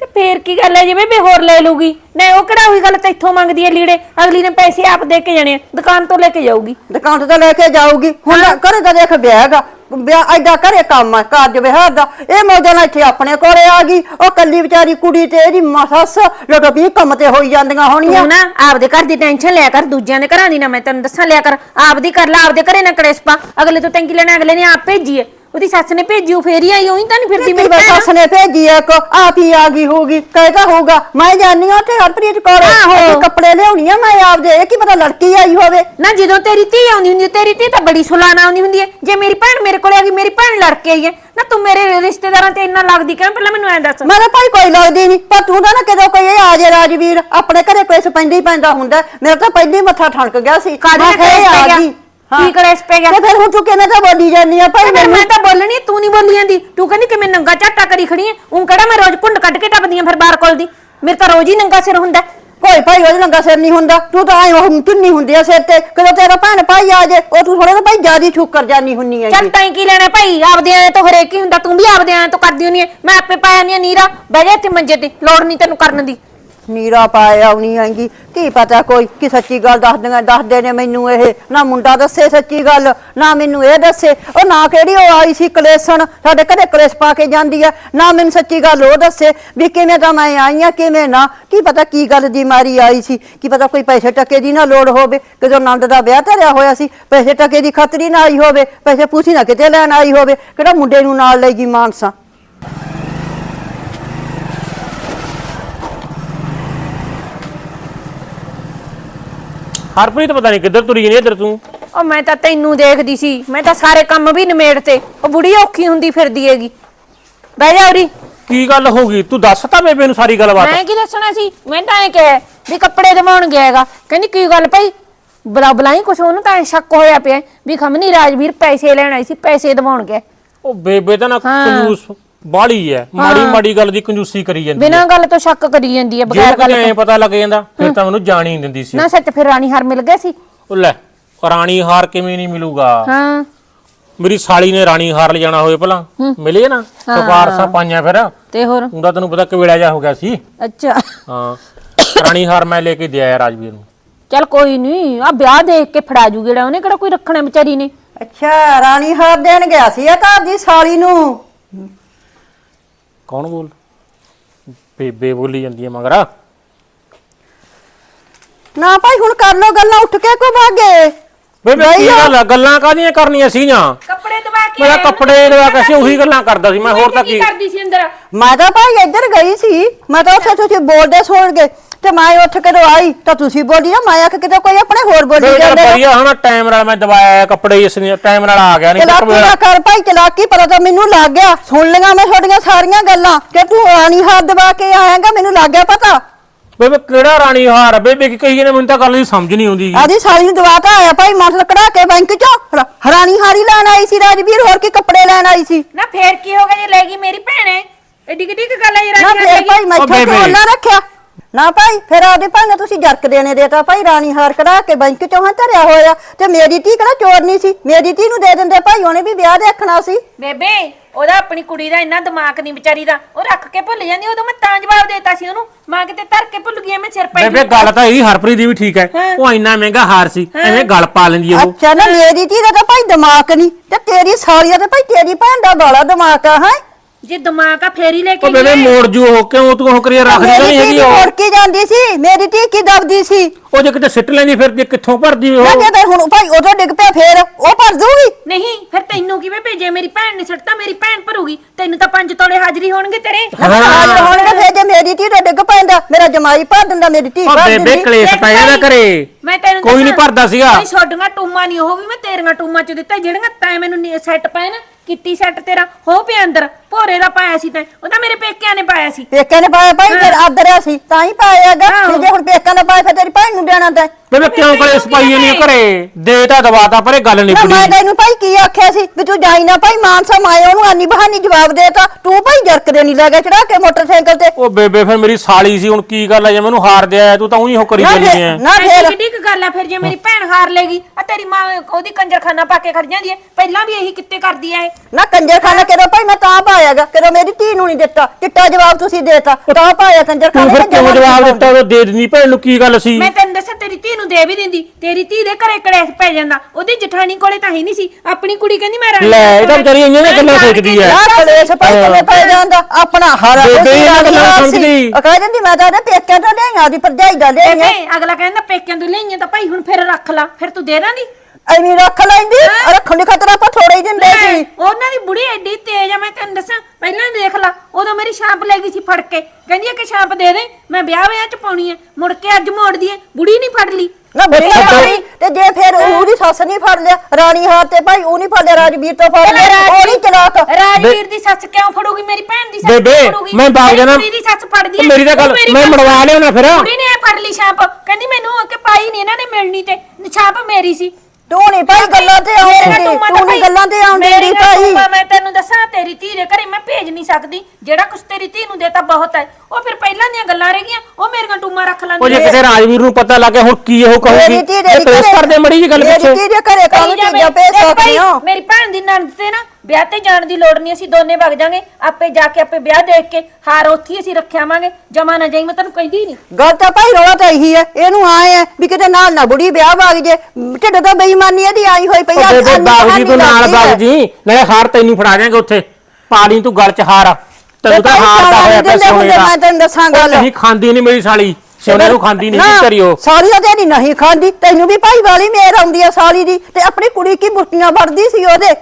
Speaker 2: ਤੇ ਫੇਰ ਕੀ ਗੱਲ ਹੈ ਜੇ ਬੇਬੇ ਹੋਰ ਲੈ ਲੂਗੀ ਨਹੀਂ ਉਹ ਕਿਹੜਾ ਉਹੀ ਗੱਲ ਤੈਥੋਂ ਮੰਗਦੀ ਹੈ ਲੀੜੇ? ਅਗਲੀ ਨੇ ਪੈਸੇ ਆਪ ਦੇ ਕੇ ਜਾਣੇ ਆ, ਦੁਕਾਨ ਤੋਂ ਲੈ ਕੇ ਜਾਊਗੀ।
Speaker 3: ਦੁਕਾਨ ਤੋਂ ਲੈ ਕੇ ਜਾਊਗੀ। ਹੁਣ ਘਰੇ ਤਾਂ ਦੇਖ ਵਿਆਹ ਹੈਗਾ। ਵਿਆਹ ਐਡਾ ਘਰੇ ਕੰਮ ਹੈ ਕਾਜ ਵਿਆਹ ਦਾ। ਇਹ ਮੌਜਾਂ ਨਾਲ ਇੱਥੇ ਆਪਣੇ ਕੋਲੇ ਆ ਗਈ। ਉਹ ਕੱਲੀ ਵਿਚਾਰੀ ਕੁੜੀ ਤੇ ਇਹਦੀ ਮਾਂ ਸੱਸ ਲੋਟੋ ਵੀ ਕੰਮ ਤੇ ਹੋਈ ਜਾਂਦੀਆਂ ਹੋਣੀਆਂ।
Speaker 2: ਤੂੰ ਨਾ ਆਪਦੇ ਘਰ ਦੀ ਟੈਨਸ਼ਨ ਲਿਆ ਕਰ ਦੂਜਿਆਂ ਦੇ ਘਰਾਂ ਦੀ ਨਾ ਮੈਂ ਤੈਨੂੰ ਦੱਸਾਂ ਲਿਆ ਕਰ। ਆਪਦੀ ਕਰ ਲਾ ਆਪਦੇ ਘਰੇ ਨਾ ਕਲੇਸ਼ ਪਾ। ਅਗਲੇ ਤੋਂ ਟੈਂਕੀ ਲੈਣਾ ਅਗਲੇ ਨੇ ਆਪ ਭੇਜੀ ਹੈ ਉਹਦੀ ਸੱਸ ਨੇ ਭੇਜੀ ਉਹ ਫੇਰ ਹੀ ਆਈ ਉਹੀ ਤਾਂ ਨਹੀਂ ਫਿਰਦੀ ਮੇਰੀ
Speaker 3: ਮੇਰੀ
Speaker 2: ਭੈਣ
Speaker 3: ਸੱਸ ਨੇ ਭੇਜੀ ਕੋ ਆਪ ਹੀ ਆ ਗਈ ਹੋਊਗੀ ਕਹਿਦਾ ਹੋਊਗਾ ਮੈਂ ਜਾਨੀ ਆ ਤੇ ਹਰਪ੍ਰੀਤ ਕੋਲ
Speaker 2: ਆਹੋ।
Speaker 3: ਕੱਪੜੇ ਲਿਆਉਣੀ ਆ ਮੈਂ ਆਪਦੇ ਇਹ ਕੀ ਪਤਾ ਲੜਕੀ ਆਈ ਹੋਵੇ।
Speaker 2: ਨਾ ਜਦੋਂ ਤੇਰੀ ਧੀ ਆਉਂਦੀ ਹੁੰਦੀ ਹੈ, ਤੇਰੀ ਧੀ ਤਾਂ ਬੜੀ ਸੁਲਾਣਾ ਆਉਂਦੀ ਹੁੰਦੀ ਹੈ ਜੇ ਮੇਰੀ ਭੈਣ ਮੇਰੇ ਕੋਲੇ ਆ ਗਈ ਮੇਰੀ ਭੈਣ ਲੜ ਕੇ ਆਈ ਹੈ ਨਾ ਤੂੰ ਮੇਰੇ ਰਿਸ਼ਤੇਦਾਰਾਂ ਤੇ ਇੰਨਾ ਲੱਗਦੀ ਕਿਉਂ? ਪਹਿਲਾਂ ਮੈਨੂੰ ਐਂ ਦੱਸ।
Speaker 3: ਮੇਰੇ ਭਾਈ ਕੋਈ ਲੱਗਦੀ ਨਹੀਂ ਪਰ ਤੂੰ ਤਾਂ ਨਾ ਕਿਦੋਂ ਕੋਈ ਆ ਜੇ ਰਾਜਵੀਰ ਆਪਣੇ ਘਰੇ ਕੋਈ ਪੈਂਦਾ ਹੀ ਪੈਂਦਾ ਹੁੰਦਾ। ਮੇਰਾ ਤਾਂ ਪਹਿਲਾਂ ਮੱਥਾ ਠਣਕ ਗਿਆ ਸੀ।
Speaker 2: ਕਾਹਦੇ
Speaker 3: ਮੈਂ
Speaker 2: ਨਾਲ
Speaker 3: ਕਿਹਾ ਇਹ ਆ? ਗਈ। ਹਾਂ।
Speaker 2: ਕੀ ਕਲੇਸ਼ ਪੈ ਗਿਆ?
Speaker 3: ਤੇ ਫਿਰ ਹੁਣ ਤੂੰ ਕਿਵੇਂ ਤਾਂ ਬੋਲੀ ਜਾਂਦੀ ਆ? ਭਾਈ
Speaker 2: ਫਿਰ ਮੈਂ ਤਾਂ ਬੋਲਣੀ ਹੈ, ਤੂੰ ਨਹੀਂ ਬੋਲੀ ਜਾਂਦੀ। ਤੂੰ ਕਹਿੰਦੀ ਕਿਵੇਂ ਨੰਗਾ ਝਾਟਾ ਕਰੀ ਖੜੀ ਹੈ ਉਹ ਕਿਹੜਾ ਮੈਂ ਰੋਜ਼ ਘੁੰਡ ਕੱਢ ਕੇ ਟੱਪਦੀ ਆਂ ਫਿਰ ਬਾਹਰ ਕੋਲ ਦੀ? ਮੇਰੇ ਤਾਂ ਰੋਜ਼ ਹੀ ਨੰਗਾ ਸਿਰ ਹੁੰਦਾ। ਹੈ।
Speaker 3: ਕੋਈ ਭਾਈ ਉਹਦੇ ਲੰਗਾ ਸਿਰ ਨਹੀਂ ਹੁੰਦਾ। ਤੂੰ ਤਾਂ ਐ ਉਹ ਚੁੰਨੀ ਹੁੰਦੀ ਆ ਸਿਰ ਤੇ। ਕਦੋਂ ਤੇਰਾ ਭੈਣ ਭਾਈ ਆ ਜੇ ਉਹ ਤੂੰ ਥੋੜਾ ਤਾਂ ਭਾਈ ਜਿਆਦੀ ਠੁੱਕਰ ਜਾਨੀ ਹੁੰਨੀ ਆ
Speaker 2: ਚੱਲ ਤੈਂ ਕੀ ਲੈਣਾ ਭਾਈ? ਆਪਦੇ ਆਂ ਤੋਂ ਹਰੇਕ ਹੀ ਹੁੰਦਾ। ਤੂੰ ਵੀ ਆਪਦੇ ਆਂ ਤੋਂ ਕਰਦੀ ਹੁੰਨੀ ਹੈ ਮੈਂ ਆਪੇ ਪਾਇਆ ਨਹੀਂ ਨੀਰਾ। ਬਹਿ ਜਾ ਇੱਥੇ ਮੰਜੇ ਤੇ ਲੋੜ ਨਹੀਂ ਤੈਨੂੰ ਕਰਨ ਦੀ।
Speaker 3: ਨੀਰਾ ਪਾਇਆ ਆਉਣੀ ਆਂਗੀ ਕੀ ਪਤਾ ਕੋਈ ਕਿ ਸੱਚੀ ਗੱਲ ਦੱਸਦੀਆਂ, ਦੱਸਦੇ ਨੇ ਮੈਨੂੰ ਇਹ। ਨਾ ਮੁੰਡਾ ਦੱਸੇ ਸੱਚੀ ਗੱਲ, ਨਾ ਮੈਨੂੰ ਇਹ ਦੱਸੇ। ਉਹ ਨਾ ਕਿਹੜੀ ਉਹ ਆਈ ਸੀ ਕਲੇਸ਼ਣ, ਸਾਡੇ ਘਰੇ ਕਲੇਸ਼ ਪਾ ਕੇ ਜਾਂਦੀ ਆ। ਨਾ ਮੈਨੂੰ ਸੱਚੀ ਗੱਲ ਉਹ ਦੱਸੇ ਵੀ ਕਿਵੇਂ ਤਾਂ ਮੈਂ ਆਈ ਆ, ਕਿਵੇਂ ਨਾ। ਕੀ ਪਤਾ ਕੀ ਗੱਲ ਦੀ ਮਾਰੀ ਆਈ ਸੀ। ਕੀ ਪਤਾ ਕੋਈ ਪੈਸੇ ਟੱਕੇ ਦੀ ਨਾ ਲੋੜ ਹੋਵੇ। ਕਦੋਂ ਨੰਦ ਦਾ ਵਿਆਹ ਧਰਿਆ ਹੋਇਆ ਸੀ। ਪੈਸੇ ਟੱਕੇ ਦੀ ਖਤਰੀ ਨਾ ਆਈ ਹੋਵੇ। ਪੈਸੇ ਪੂਛੀ ਨਾ ਕਿਤੇ ਲੈਣ ਆਈ ਹੋਵੇ। ਕਿਹੜਾ ਮੁੰਡੇ ਨੂੰ ਨਾਲ ਲੈ ਗਈ ਮਾਨਸਾ।
Speaker 4: ਹਰਪ੍ਰੀਤ ਪਤਾ ਨਹੀਂ ਕਿੱਧਰ ਤੁਰੀ ਜਾਨੀ ਇੱਧਰ ਤੂੰ।
Speaker 2: ਉਹ ਮੈਂ ਤਾਂ ਤੈਨੂੰ ਦੇਖਦੀ ਸੀ ਮੈਂ ਤਾਂ ਸਾਰੇ ਕੰਮ ਵੀ ਨਿਮੇੜਤੇ ਉਹ ਬੁੜੀ ਔਖੀ ਹੁੰਦੀ ਫਿਰਦੀ ਹੈਗੀ। ਬਹਿ ਜਾ ਉਰੀ।
Speaker 4: ਕੀ ਗੱਲ ਹੋ ਗਈ? ਤੂੰ ਦੱਸ ਤਾਂ ਬੇਬੇ ਨੂੰ ਸਾਰੀ ਗੱਲਬਾਤ।
Speaker 2: ਮੈਂ ਕੀ ਦੱਸਣਾ ਸੀ? ਮੈਂ ਤਾਂ ਐ ਕਿਹਾ ਵੀ ਕੱਪੜੇ ਦਵਾਉਣ ਗਿਆ ਹੈਗਾ। ਕਹਿੰਦੀ ਕੀ ਗੱਲ ਭਾਈ? ਬਲਾ ਬਲਾਈ ਕੁਛ ਉਹਨੂੰ ਤਾਂ ਐਂ ਸ਼ੱਕ ਹੋਇਆ ਪਿਆ ਵੀ ਖਮਨੀ ਰਾਜਵੀਰ ਪੈਸੇ ਲੈਣ ਆਈ ਸੀ ਪੈਸੇ ਦਵਾਉਣ ਗਿਆ।
Speaker 4: ਉਹ ਬੇਬੇ ਤਾਂ ਨਾ
Speaker 2: ਹਾਂ।
Speaker 4: ਕੰਜੂਸ ਬਾਲੀ ਹੈ ਮਾੜੀ ਮਾੜੀ ਗੱਲ ਦੀ ਕੰਜੂਸੀ ਕਰੀ ਜਾਂਦੀ ਹੈ।
Speaker 2: ਬਿਨਾਂ ਗੱਲ ਤੋਂ ਸ਼ੱਕ ਕਰੀ ਜਾਂਦੀ ਹੈ
Speaker 4: ਜੇ
Speaker 2: ਬਗੈਰ ਗੱਲ
Speaker 4: ਕਿਤੇ ਐ ਪਤਾ ਲੱਗ ਜਾਂਦਾ ਫਿਰ ਤਾਂ ਮੈਨੂੰ ਜਾਣ ਹੀ ਨਹੀਂ ਦਿੰਦੀ ਸੀ।
Speaker 2: ਨਾ ਸੱਚ ਫਿਰ ਰਾਣੀ ਹਾਰ ਮਿਲ ਗਿਆ ਸੀ।
Speaker 4: ਉਹ ਲੈ ਰਾਣੀ ਹਾਰ ਕਿਵੇਂ ਨਹੀਂ ਮਿਲੂਗਾ?
Speaker 2: ਹਾਂ।
Speaker 4: ਮੇਰੀ ਸਾਲੀ ਨੇ ਰਾਣੀ ਹਾਰ ਲੈ ਜਾਣਾ ਹੋਵੇ ਭਲਾ। ਮਿਲੇ ਨਾ ਸਪਾਰਸਾ ਪਾਈਆਂ ਫਿਰ।
Speaker 2: ਤੇ ਹੋਰ?
Speaker 4: ਹੁੰਦਾ ਤੈਨੂੰ ਪਤਾ ਕਵੇੜਾ ਜਾ ਹੋ ਗਿਆ ਸੀ।
Speaker 2: ਅੱਛਾ।
Speaker 4: ਹਾਂ। ਰਾਣੀ ਹਾਰ ਮੈਂ ਲੈ ਕੇ ਦਿਆ ਰਾਜਵੀਰ ਨੂੰ।
Speaker 2: ਚੱਲ ਕੋਈ ਨਹੀਂ ਆ ਵਿਆਹ ਦੇਖ ਕੇ ਫੜਾ ਜੂ ਜਿਹੜਾ ਉਹਨੇ ਕਿਹੜਾ ਕੋਈ ਰੱਖਣਾ ਵਿਚਾਰੀ ਨੇ?
Speaker 3: ਅੱਛਾ ਰਾਣੀ ਹਾਰ ਦੇਣ ਗਿਆ ਸੀ ਇਹ ਘਰ ਦੀ ਸਾਲੀ ਨੂੰ?
Speaker 4: ਕੌਣ ਬੋਲ? ਬੇਬੇ ਬੋਲੀ ਜਾਂਦੀ ਹੈ ਮਗਰਾ।
Speaker 3: ਨਾ ਭਾਈ ਹੁਣ ਕਰ ਲੋ ਗੱਲਾਂ ਉੱਠ ਕੇ ਕੋ ਭਾਗੇ
Speaker 4: ਬੇਬੇ ਕੀ ਗੱਲ ਆ? ਗੱਲਾਂ ਕਾਹਦੀਆਂ ਕਰਨੀਆਂ ਸੀਆਂ
Speaker 2: ਕੱਪੜੇ ਦਵਾ ਕੇ
Speaker 4: ਮੇਰਾ ਕੱਪੜੇ ਲਵਾ ਕੇ ਸੀ ਉਹੀ ਗੱਲਾਂ ਕਰਦਾ ਸੀ। ਮੈਂ ਹੋਰ ਤਾਂ ਕੀ
Speaker 2: ਕਰਦੀ ਸੀ ਅੰਦਰ?
Speaker 3: ਮੈਂ ਤਾਂ ਭਾਈ ਇੱਧਰ ਗਈ ਸੀ। ਮੈਂ ਤਾਂ ਉੱਥੇ ਤੁਸੀਂ ਬੋਲਦੇ ਸੁਣ ਗਏ ਤੇ ਮੈਂ ਉੱਠ ਕੇ ਆਈ ਤਾਂ ਤੁਸੀਂ ਬੋਲੀ ਨਾ ਮੈਂ ਆ ਕੇ ਕਿਤੇ ਕੋਈ ਆਪਣੇ ਹੋਰ ਬੋਲੀ
Speaker 4: ਚੱਲ
Speaker 3: ਜਾਂਦੇ ਨੇ।
Speaker 4: ਵਧੀਆ ਹਨਾ ਟਾਈਮ ਨਾਲ ਮੈਂ ਦਵਾਇਆ ਕੱਪੜੇ ਇਸ ਨੇ ਟਾਈਮ ਨਾਲ ਆ ਗਿਆ ਨਹੀਂ ਤਾਂ
Speaker 3: ਚਲਾਕੀ ਨਾ ਕਰ ਭਾਈ ਚਲਾਕੀ ਪਤਾ ਤਾਂ ਮੈਨੂੰ ਲੱਗ ਗਿਆ। ਸੁਣ ਲਈਆਂ ਮੈਂ ਤੁਹਾਡੀਆਂ ਸਾਰੀਆਂ ਗੱਲਾਂ ਕਿ ਤੂੰ ਰਾਣੀ ਹਾਰ ਦਵਾ ਕੇ ਆਏਗਾ ਮੈਨੂੰ ਲੱਗ ਗਿਆ ਪਤਾ।
Speaker 4: ਬੇਬੇ ਕਿਹੜਾ ਰਾਣੀ ਹਾਰ ਆ? ਬੇਬੇ ਕੀ ਕਹੀ ਮੈਨੂੰ ਤਾਂ ਗੱਲ ਦੀ ਸਮਝ ਨਹੀਂ ਆਉਂਦੀ
Speaker 3: ਆਦੀ ਨੂੰ ਦਵਾ ਤਾਂ ਆਇਆ ਭਾਈ ਮਸਲ ਕਢਾ ਕੇ ਬੈਂਕ ਚੋਂ। ਹ- ਹਰਾਣੀ ਹਾਰੀ ਲੈਣ ਆਈ ਸੀ ਰਾਜਵੀਰ ਹੋਰ ਕੀ ਕੱਪੜੇ ਲੈਣ ਆਈ ਸੀ?
Speaker 2: ਨਾ ਫੇਰ ਕੀ ਹੋ ਗਿਆ ਜੇ ਲੈ ਗਈ ਮੇਰੀ ਭੈਣ? ਏਡੀ ਕਿੱਡੀ ਕੁ ਗੱਲ ਹੈ
Speaker 3: ਨਾ
Speaker 2: ਰਾਣੀ
Speaker 3: ਫੇਰ ਭਾਈ। ਕਿਉਂ ਨਾ ਰੱਖਿਆ। ਨਾ ਭਾਈ ਫਿਰ ਆਦੇ ਭਾਈ ਤੁਸੀਂ ਜਰਕ ਦੇਣੇ ਦੇਤਾ ਭਾਈ ਰਾਣੀ ਹਾਰ ਕਢਾ ਕੇ ਬੈਂਕ ਚੋਂ ਹਾਂ ਧਰਿਆ ਹੋਇਆ। ਤੇ ਮੇਰੀ ਧੀ ਕਿਹੜਾ ਚੋਰ ਨਹੀਂ ਸੀ? ਮੇਰੀ ਧੀ ਨੂੰ ਦੇ ਦਿੰਦੇ ਭਾਈ ਉਹਨੇ ਵੀ ਵਿਆਹ ਦੇਖਣਾ ਸੀ।
Speaker 2: ਬੇਬੇ ਉਹਦਾ ਆਪਣੀ ਕੁੜੀ ਦਾ ਇੰਨਾ ਦਿਮਾਗ ਨਹੀਂ ਵਿਚਾਰੀ ਦਾ। ਉਹ ਰੱਖ ਕੇ ਭੁੱਲ ਜਾਂਦੀ ਉਦੋਂ ਮੈਂ ਤਾਂ ਜਵਾਬ ਦੇਤਾ ਸੀ ਉਹਨੂੰ। ਮਾਂ ਕਿਤੇ ਧਰ ਕੇ ਭੁੱਲ ਗਈ ਐਵੇਂ ਸਿਰ ਪੈ
Speaker 4: ਬੇਬੇ ਗੱਲ ਤਾਂ ਇਹੀ ਹਰਪ੍ਰੀਤ ਦੀ ਵੀ ਠੀਕ ਹੈ। ਉਹ ਇੰਨਾ ਮਹਿੰਗਾ ਹਾਰ ਸੀ ਐਵੇਂ ਗੱਲ ਪਾ ਲੈਂਦੀ ਉਹ।
Speaker 3: ਅੱਛਾ ਨਾ ਮੇਰੀ ਧੀ ਦਾ ਤਾਂ ਭਾਈ ਦਿਮਾਗ ਨਹੀਂ ਤੇ ਤੇਰੀ ਸਾਲੀ ਦਾ ਤਾਂ ਭਾਈ ਤੇਰੀ ਭੈਣ ਦਾ ਬੜਾ ਦਿਮਾਗ ਆ ਹੈ?
Speaker 2: ਜੇ ਦਿਮਾਗ ਆ ਫੇਰ ਹੀ ਲੈ ਕੇ
Speaker 4: ਉਹ ਬੇਬੇ
Speaker 2: ਹੈ।
Speaker 4: ਮੋੜ ਜੂ ਉਹ ਕਿਉਂ ਤੂੰ ਉਹ ਕਰੀਏ ਰੱਖਦੀ ਤਾਂ
Speaker 3: ਮੇਰੀ
Speaker 4: ਨਹੀਂ ਹੈਗੀ
Speaker 3: ਦੀ
Speaker 4: ਉਹ?
Speaker 3: ਮੁੜ ਕੇ ਜਾਂਦੀ ਸੀ ਮੇਰੀ ਧੀ ਕੀ ਦਬਦੀ ਸੀ?
Speaker 4: ਉਹ ਜੇ ਕਿਤੇ ਸਿੱਟ ਲੈਂਦੀ ਫਿਰ ਜੇ ਕਿੱਥੋਂ ਭਰਦੀ ਉਹ?
Speaker 3: ਜੇ ਤਾਂ ਹੁਣ ਭਾਈ ਉਦੋਂ ਡਿੱਗ ਪਿਆ ਫੇਰ ਉਹ ਭਰ ਦੂਗੀ
Speaker 2: ਨਹੀਂ ਫਿਰ ਤੈਨੂੰ ਕਿਵੇਂ ਭੇਜੇ? ਮੇਰੀ ਭੈਣ ਨੇ ਸੱਟਤਾ ਮੇਰੀ ਭੈਣ ਭਰੂਗੀ। ਤੈਨੂੰ ਤਾਂ ਪੰਜ ਤੋਲੇ ਹਾਜ਼ਰੀ ਹੋਣਗੇ ਤੇਰੇ।
Speaker 3: ਅੱਜ ਹੁਣ ਨਾ ਫੇਰ ਜੇ ਮੇਰੀ ਧੀ ਦਾ ਡਿੱਗ ਪੈਂਦਾ ਮੇਰਾ ਜਮਾਈ ਭਰ ਦਿੰਦਾ ਮੇਰੀ ਧੀ
Speaker 4: ਉਹ
Speaker 3: ਭਰ
Speaker 4: ਬੇਬੇ
Speaker 3: ਦਿੰਦੀ।
Speaker 4: ਕਲੇਸ਼
Speaker 2: ਦੇਖ
Speaker 4: ਪੈ ਜਾਂਦਾ
Speaker 2: ਭਾਈ,
Speaker 4: ਘਰੇ
Speaker 2: ਮੈਂ ਤੈਨੂੰ
Speaker 4: ਕੋਈ ਨਹੀਂ
Speaker 2: ਦੱਸਾਂ,
Speaker 4: ਭਰਦਾ ਸੀਗਾ।
Speaker 2: ਕੋਈ ਛੋਡੀਆਂ ਟੂਮਾਂ ਨਹੀਂ ਉਹ ਵੀ ਮੈਂ ਤੇਰੀਆਂ ਟੂਮਾਂ ਚ ਦਿੱਤਾ ਜਿਹੜੀਆਂ ਤੈਂ ਮੈਨੂੰ ਸੈੱਟ ਪਾਏ ਨਾ ਕਿੱਟੀ ਸੈੱਟ ਤੇਰਾ? ਹੋ ਪਿਆ ਅੰਦਰ। ਭੋਰੇ ਦਾ ਪਾਇਆ ਸੀ ਤੈਂ। ਉਹਦਾ ਮੇਰੇ ਪੇਕਿਆਂ ਨੇ ਪਾਇਆ ਸੀ।
Speaker 3: ਪੇਕਿਆਂ ਨੇ ਪਾਇਆ ਭਾਈ ਫਿਰ ਆਦਰਿਆ ਸੀ ਤਾਂ ਹੀ ਪਾਇਆਗਾ
Speaker 2: ਆਹੋ।
Speaker 3: ਜੇ ਹੁਣ ਪੇਕਿਆਂ ਨੇ ਪਾਇਆ ਫਿਰ ਤੇਰੀ ਭੈਣ ਨੂੰ ਦੇਣਾ ਤਾਂ।
Speaker 4: ਬੇਬੇ ਕਿਉਂ ਕਲੇਸ਼ ਪਾਈ ਆ ਘਰੇ? ਦੇ ਤਾਂ ਦਵਾਤਾ ਪਰੇ ਗੱਲ ਨਹੀਂ
Speaker 3: ਨਾ ਮੈਂ ਤੈਨੂੰ ਭਾਈ ਕੀ ਆਖਿਆ ਸੀ? ਵੀ ਤੂੰ ਜਾਈ ਨਾ ਭਾਈ ਮਾਨਸਾ ਮਾਏ ਉਹਨੂੰ ਆਨੀ ਬਹਾਨੀ ਜਵਾਬ ਦੇਤਾ ਤੂੰ। ਭਾਈ ਜਰਕ ਦੇ ਨਹੀਂ ਲੱਗਾ ਚੜਾ ਕੇ ਮੋਟਰਸਾਈਕਲ ਤੇ।
Speaker 4: ਉਹ ਬੇਬੇ ਫਿਰ ਮੇਰੀ ਸਾਲੀ ਸੀ ਹੁਣ ਕੀ ਗੱਲ ਆ? ਜੇ ਮੈਨੂੰ ਹਾਰ ਦਿਆ ਤੂੰ ਤਾਂ ਉਹੀ ਹੋ ਕਰੀ
Speaker 3: ਨਾ
Speaker 4: ਜਾਂਦੀ
Speaker 3: ਫਿਰ
Speaker 4: ਐ।
Speaker 3: ਨਾ
Speaker 2: ਐਡੀ
Speaker 3: ਫਿਰ
Speaker 2: ਕਿੱਡੀ ਕੁ ਗੱਲ ਆ? ਫਿਰ ਜੇ ਮੇਰੀ ਭੈਣ ਹਾਰ ਲੇਗੀ ਆ ਤੇਰੀ ਮਾਂ ਉਹਦੀ ਕੰਜਰਖਾਨਾ ਪਾ ਕੇ ਖੜ ਜਾਂਦੀ ਐ। ਪਹਿਲਾਂ ਵੀ ਇਹੀ ਕਿੱਤੇ ਕਰਦੀ ਐ ਇਹ।
Speaker 3: ਨਾ ਕੰਜਰ ਖਾਨਾ ਕਿਦੋਂ ਭਾਈ? ਮੈਂ ਤਾਂ ਪਾਇਆਗਾ। ਕਿਦੋਂ ਮੇਰੀ ਧੀ ਨੂੰ ਨਹੀਂ ਦਿੱਤਾ। ਚਿੱਟਾ ਜਵਾਬ ਤੁਸੀਂ ਦੇਤਾ ਤਾਂ। ਪਾਇਆ ਕੰਜਰ
Speaker 4: ਤੂੰ
Speaker 3: ਖਾਨੇ
Speaker 4: ਫਿਰ ਕਿਉਂ ਜਵਾਬ ਦਿੱਤਾ? ਉਹ ਦੇ ਦਿੰਦੀ ਭੈਣ ਨੂੰ ਕੀ ਗੱਲ ਸੀ?
Speaker 2: ਮੈਂ ਤੈਨੂੰ ਦੱਸਾਂ ਤੇਰੀ ਧੀ ਨੂੰ ਦੇ ਵੀ ਦਿੰਦੀ ਤੇਰੀ ਧੀ ਦੇ ਘਰੇ ਕਲੇਸ਼ ਪੈ ਜਾਂਦਾ ਉਹਦੀ ਜਠਾਣੀ ਕੋਲੇ ਤਾਂ ਹੀ ਨਹੀਂ ਸੀ ਆਪਣੀ ਕੁੜੀ ਕਹਿੰਦੀ ਮੈਂ ਰਾਣੀ
Speaker 4: ਲੈ, ਇਹ ਤਾਂ ਵਿਚਾਰੀ ਇੰਨੀਆਂ
Speaker 2: ਮੈਂ
Speaker 4: ਗੱਲਾਂ ਸੋਚਦੀ ਐ।
Speaker 3: ਯਾਰ ਕਲੇਸ਼ ਭਾਈ ਕਿਵੇਂ ਪੈ ਜਾਂਦਾ? ਆਪਣਾ ਹਾਰਾ
Speaker 4: ਬੇਬੇ ਇਹਨਾਂ ਗੱਲਾਂ ਸਮਝਦੀ।
Speaker 3: ਉਹ ਕਹਿ ਦਿੰਦੀ ਮੈਂ ਤਾਂ ਉਹਦੇ ਪੇਕਿਆਂ ਤੋਂ ਲਿਆਈਆਂ ਦੀ ਭਰਜਾਈ ਦਾ ਲਿਆਈਆਂ।
Speaker 2: ਬੇਬੇ ਅਗਲਾ ਕਹਿੰਦਾ ਪੇਕਿਆਂ ਤੋਂ ਲਈਆਂ ਤਾਂ ਭਾਈ ਹੁਣ ਫਿਰ ਰੱਖ ਲਾ ਫਿਰ ਤੂੰ ਦੇ ਦਾਂਦੀ
Speaker 3: ਐਵੇਂ ਰੱਖ ਲੈਂਦੀ ਰੱਖਣ ਦੀ ਖਤਰਾ ਆਪਾਂ ਥੋੜੇ ਹੀ ਦਿੰਦੇ ਸੀ।
Speaker 2: ਉਹਨਾਂ ਦੀ ਬੁੜੀ ਐਡੀ ਤੇਜ਼ ਆ ਮੈਂ ਤੈਨੂੰ ਦੱਸਾਂ ਪਹਿਲਾਂ ਦੇਖ ਲਾ ਉਦੋਂ ਮੇਰੀ ਛਾਂਪ ਲੈ ਗਈ ਸੀ ਫੜ ਕੇ। ਕਹਿੰਦੀ ਆ ਕਿ ਛਾਂਪ ਦੇ ਦੇ ਮੈਂ ਵਿਆਹ ਵਿਆਹ ਚ ਪਾਉਣੀ ਐ ਮੁੜ ਕੇ ਅੱਜ ਮੋੜਦੀ ਐ ਬੁੜੀ ਨਹੀਂ ਫੜ ਲਈ।
Speaker 3: ਨਾ ਬੜੀ
Speaker 2: ਬੜੀ
Speaker 3: ਰਾਣੀ। ਤੇ ਜੇ ਫਿਰ ਉਹਦੀ ਸੱਸ ਨਹੀਂ ਫੜ ਲਿਆ ਰਾਣੀ ਹਾਰ ਤੇ ਭਾਈ ਉਹ ਨਹੀਂ ਫੜ ਲਿਆ ਰਾਜਵੀਰ ਤੋਂ ਫੜ ਲਿਆ ਉਹ ਨਹੀਂ ਚਲਾਕ।
Speaker 2: ਰਾਜਵੀਰ ਦੀ ਸੱਸ ਕਿਉਂ ਫੜੂਗੀ? ਮੇਰੀ ਭੈਣ ਦੀ ਸੱਸ
Speaker 4: ਬੇਬੇ,
Speaker 2: ਕਿਉਂ ਫੜੂਗੀ?
Speaker 4: ਮੈਂ ਬਾਗ
Speaker 2: ਮੇਰੀ
Speaker 4: ਜਾਣਾ।
Speaker 2: ਕੁੜੀ ਦੀ ਸੱਸ ਫੜਦੀ ਐ
Speaker 4: ਮੇਰੀ ਤਾਂ ਗੱਲ-
Speaker 2: ਉਹ ਮੇਰੀ
Speaker 4: ਮੈਂ
Speaker 2: ਸੱਸ-
Speaker 4: ਮੜਵਾ ਲਿਆਉਣਾ ਫਿਰ।
Speaker 2: ਕੁੜੀ ਨੇ ਫੜ ਲਈ ਛਾਂਪ। ਕਹਿੰਦੀ ਮੈਨੂੰ ਕਿ ਪਾਈ ਨਹੀਂ ਇਹਨਾਂ ਨੇ ਮਿਲਣੀ ਤੇ। ਛਾਂਪ ਮੇਰੀ ਸੀ।
Speaker 3: ਤੂੰ ਨਹੀਂ ਭਾਈ ਗੱਲਾਂ ਤੇ ਆਉਂਦੀ
Speaker 2: ਤਾਂ
Speaker 3: ਤੂੰ ਨਹੀਂ ਗੱਲਾਂ ਤੇ ਆਉਂਦੀ
Speaker 2: ਮੇਰੀਆਂ
Speaker 3: ਭਾਈ।
Speaker 2: ਮੈਂ ਤੈਨੂੰ ਦੱਸਾਂ ਤੇਰੀ ਧੀ ਦੇ ਘਰੇ ਮੈਂ ਭੇਜ ਨਹੀਂ ਸਕਦੀ। ਜਿਹੜਾ ਕੁਛ ਤੇਰੀ ਧੀ ਨੂੰ ਦੇਤਾ ਬਹੁਤ ਹੈ। ਉਹ ਫਿਰ ਪਹਿਲਾਂ ਦੀਆਂ ਗੱਲਾਂ ਰਹਿ ਗਈਆਂ ਉਹ ਮੇਰੀਆਂ ਟੂਮਾਂ ਰੱਖ
Speaker 4: ਉਹ
Speaker 2: ਲੈਂਦੀ
Speaker 4: ਜੇ ਕਿਸੇ ਰਾਜਵੀਰ ਨੂੰ ਪਤਾ ਲੱਗ ਗਿਆ ਹੁਣ ਕੀ ਉਹ ਕਹੂਗੀ?
Speaker 3: ਮੇਰੀ ਧੀ ਦੇ
Speaker 4: ਇਹ ਕਲੇਸ਼ ਕਰਦੇ ਮੜੀ ਜੀ ਗੱਲ
Speaker 3: ਮੇਰੀ
Speaker 4: ਪਿੱਛੇ।
Speaker 3: ਧੀ ਦੇ ਘਰੇ ਭੇਜ
Speaker 2: ਦੇਖ
Speaker 3: ਸਕਦੇ
Speaker 2: ਭਾਈ,
Speaker 3: ਹੋ
Speaker 2: ਮੇਰੀ ਭੈਣ ਦੀ ਨਣਦ ਤੇ ਨਾ ਵਿਆਹ ਤੇ ਜਾਣ ਦੀ ਲੋੜ ਨਹੀਂ ਅਸੀਂ ਦੋਨੇ ਵਗ ਜਾਾਂਗੇ। ਆਪੇ ਜਾ ਕੇ ਆਪੇ ਵਿਆਹ ਦੇਖ ਕੇ ਹਾਰ ਉੱਥੇ ਹੀ ਅਸੀਂ ਰੱਖਿਆਵਾਂਗੇ। ਜਮਾ ਨਾ ਜਾਈ ਮੈਂ ਤੈਨੂੰ ਕਹਿੰਦੀ ਨਹੀਂ।
Speaker 3: ਗੱਲ ਤਾਂ ਭਾਈ ਰੋਲਾ ਤਾਂ ਇਹੀ ਹੈ ਇਹਨੂੰ ਆਏ ਹੈ ਵੀ ਕਿਤੇ ਨਾਲ ਨਾ ਬੁੜੀ ਵਿਆਹ ਵਾਗ ਜੇ। ਢਿੱਡ ਤੋਂ ਬੇਈਮਾਨੀ ਇਹਦੀ ਆਈ ਹੋਈ ਪਈ
Speaker 4: ਉਹ ਬੇਬੇ ਜੀ ਤੂੰ ਨਾਲ। ਬਾਗ ਜੀ ਨਾਲੇ ਹਾਰ ਤੈਨੂੰ ਫੜਾ ਜਾਾਂਗੇ ਉੱਥੇ। ਪਾ ਲਈ ਤੂੰ ਗਲ ਚ ਹਾਰ ਤੈਨੂੰ ਤਾਂ ਹਾਰ ਦਾ ਹੋਇਆ ਪਿਆ ਸੋਨੇ ਦਾ।
Speaker 3: ਮੈਂ ਤੈਨੂੰ ਦੱਸਾਂ ਗੱਲ।
Speaker 4: ਨਹੀਂ ਖਾਂਦੀ ਨਹੀਂ ਮੇਰੀ ਸਾਲੀ। ਸੋਨੇ ਨੂੰ ਖਾਂਦੀ ਨਹੀਂ ਸੀ ਕਰਿਓ
Speaker 3: ਸਾਲੀ ਤਾਂ ਤੇਰੀ ਨਹੀਂ ਖਾਂਦੀ। ਤੈਨੂੰ ਵੀ ਭਾਈ ਵਾਲੀ ਮੇਰ ਆਉਂਦੀ ਆ ਸਾਲੀ ਦੀ। ਤੇ ਆਪਣੀ ਕੁੜੀ ਕੀ ਬੁਰਕੀਆਂ ਵੜਦੀ ਸੀ ਉਹਦੇ?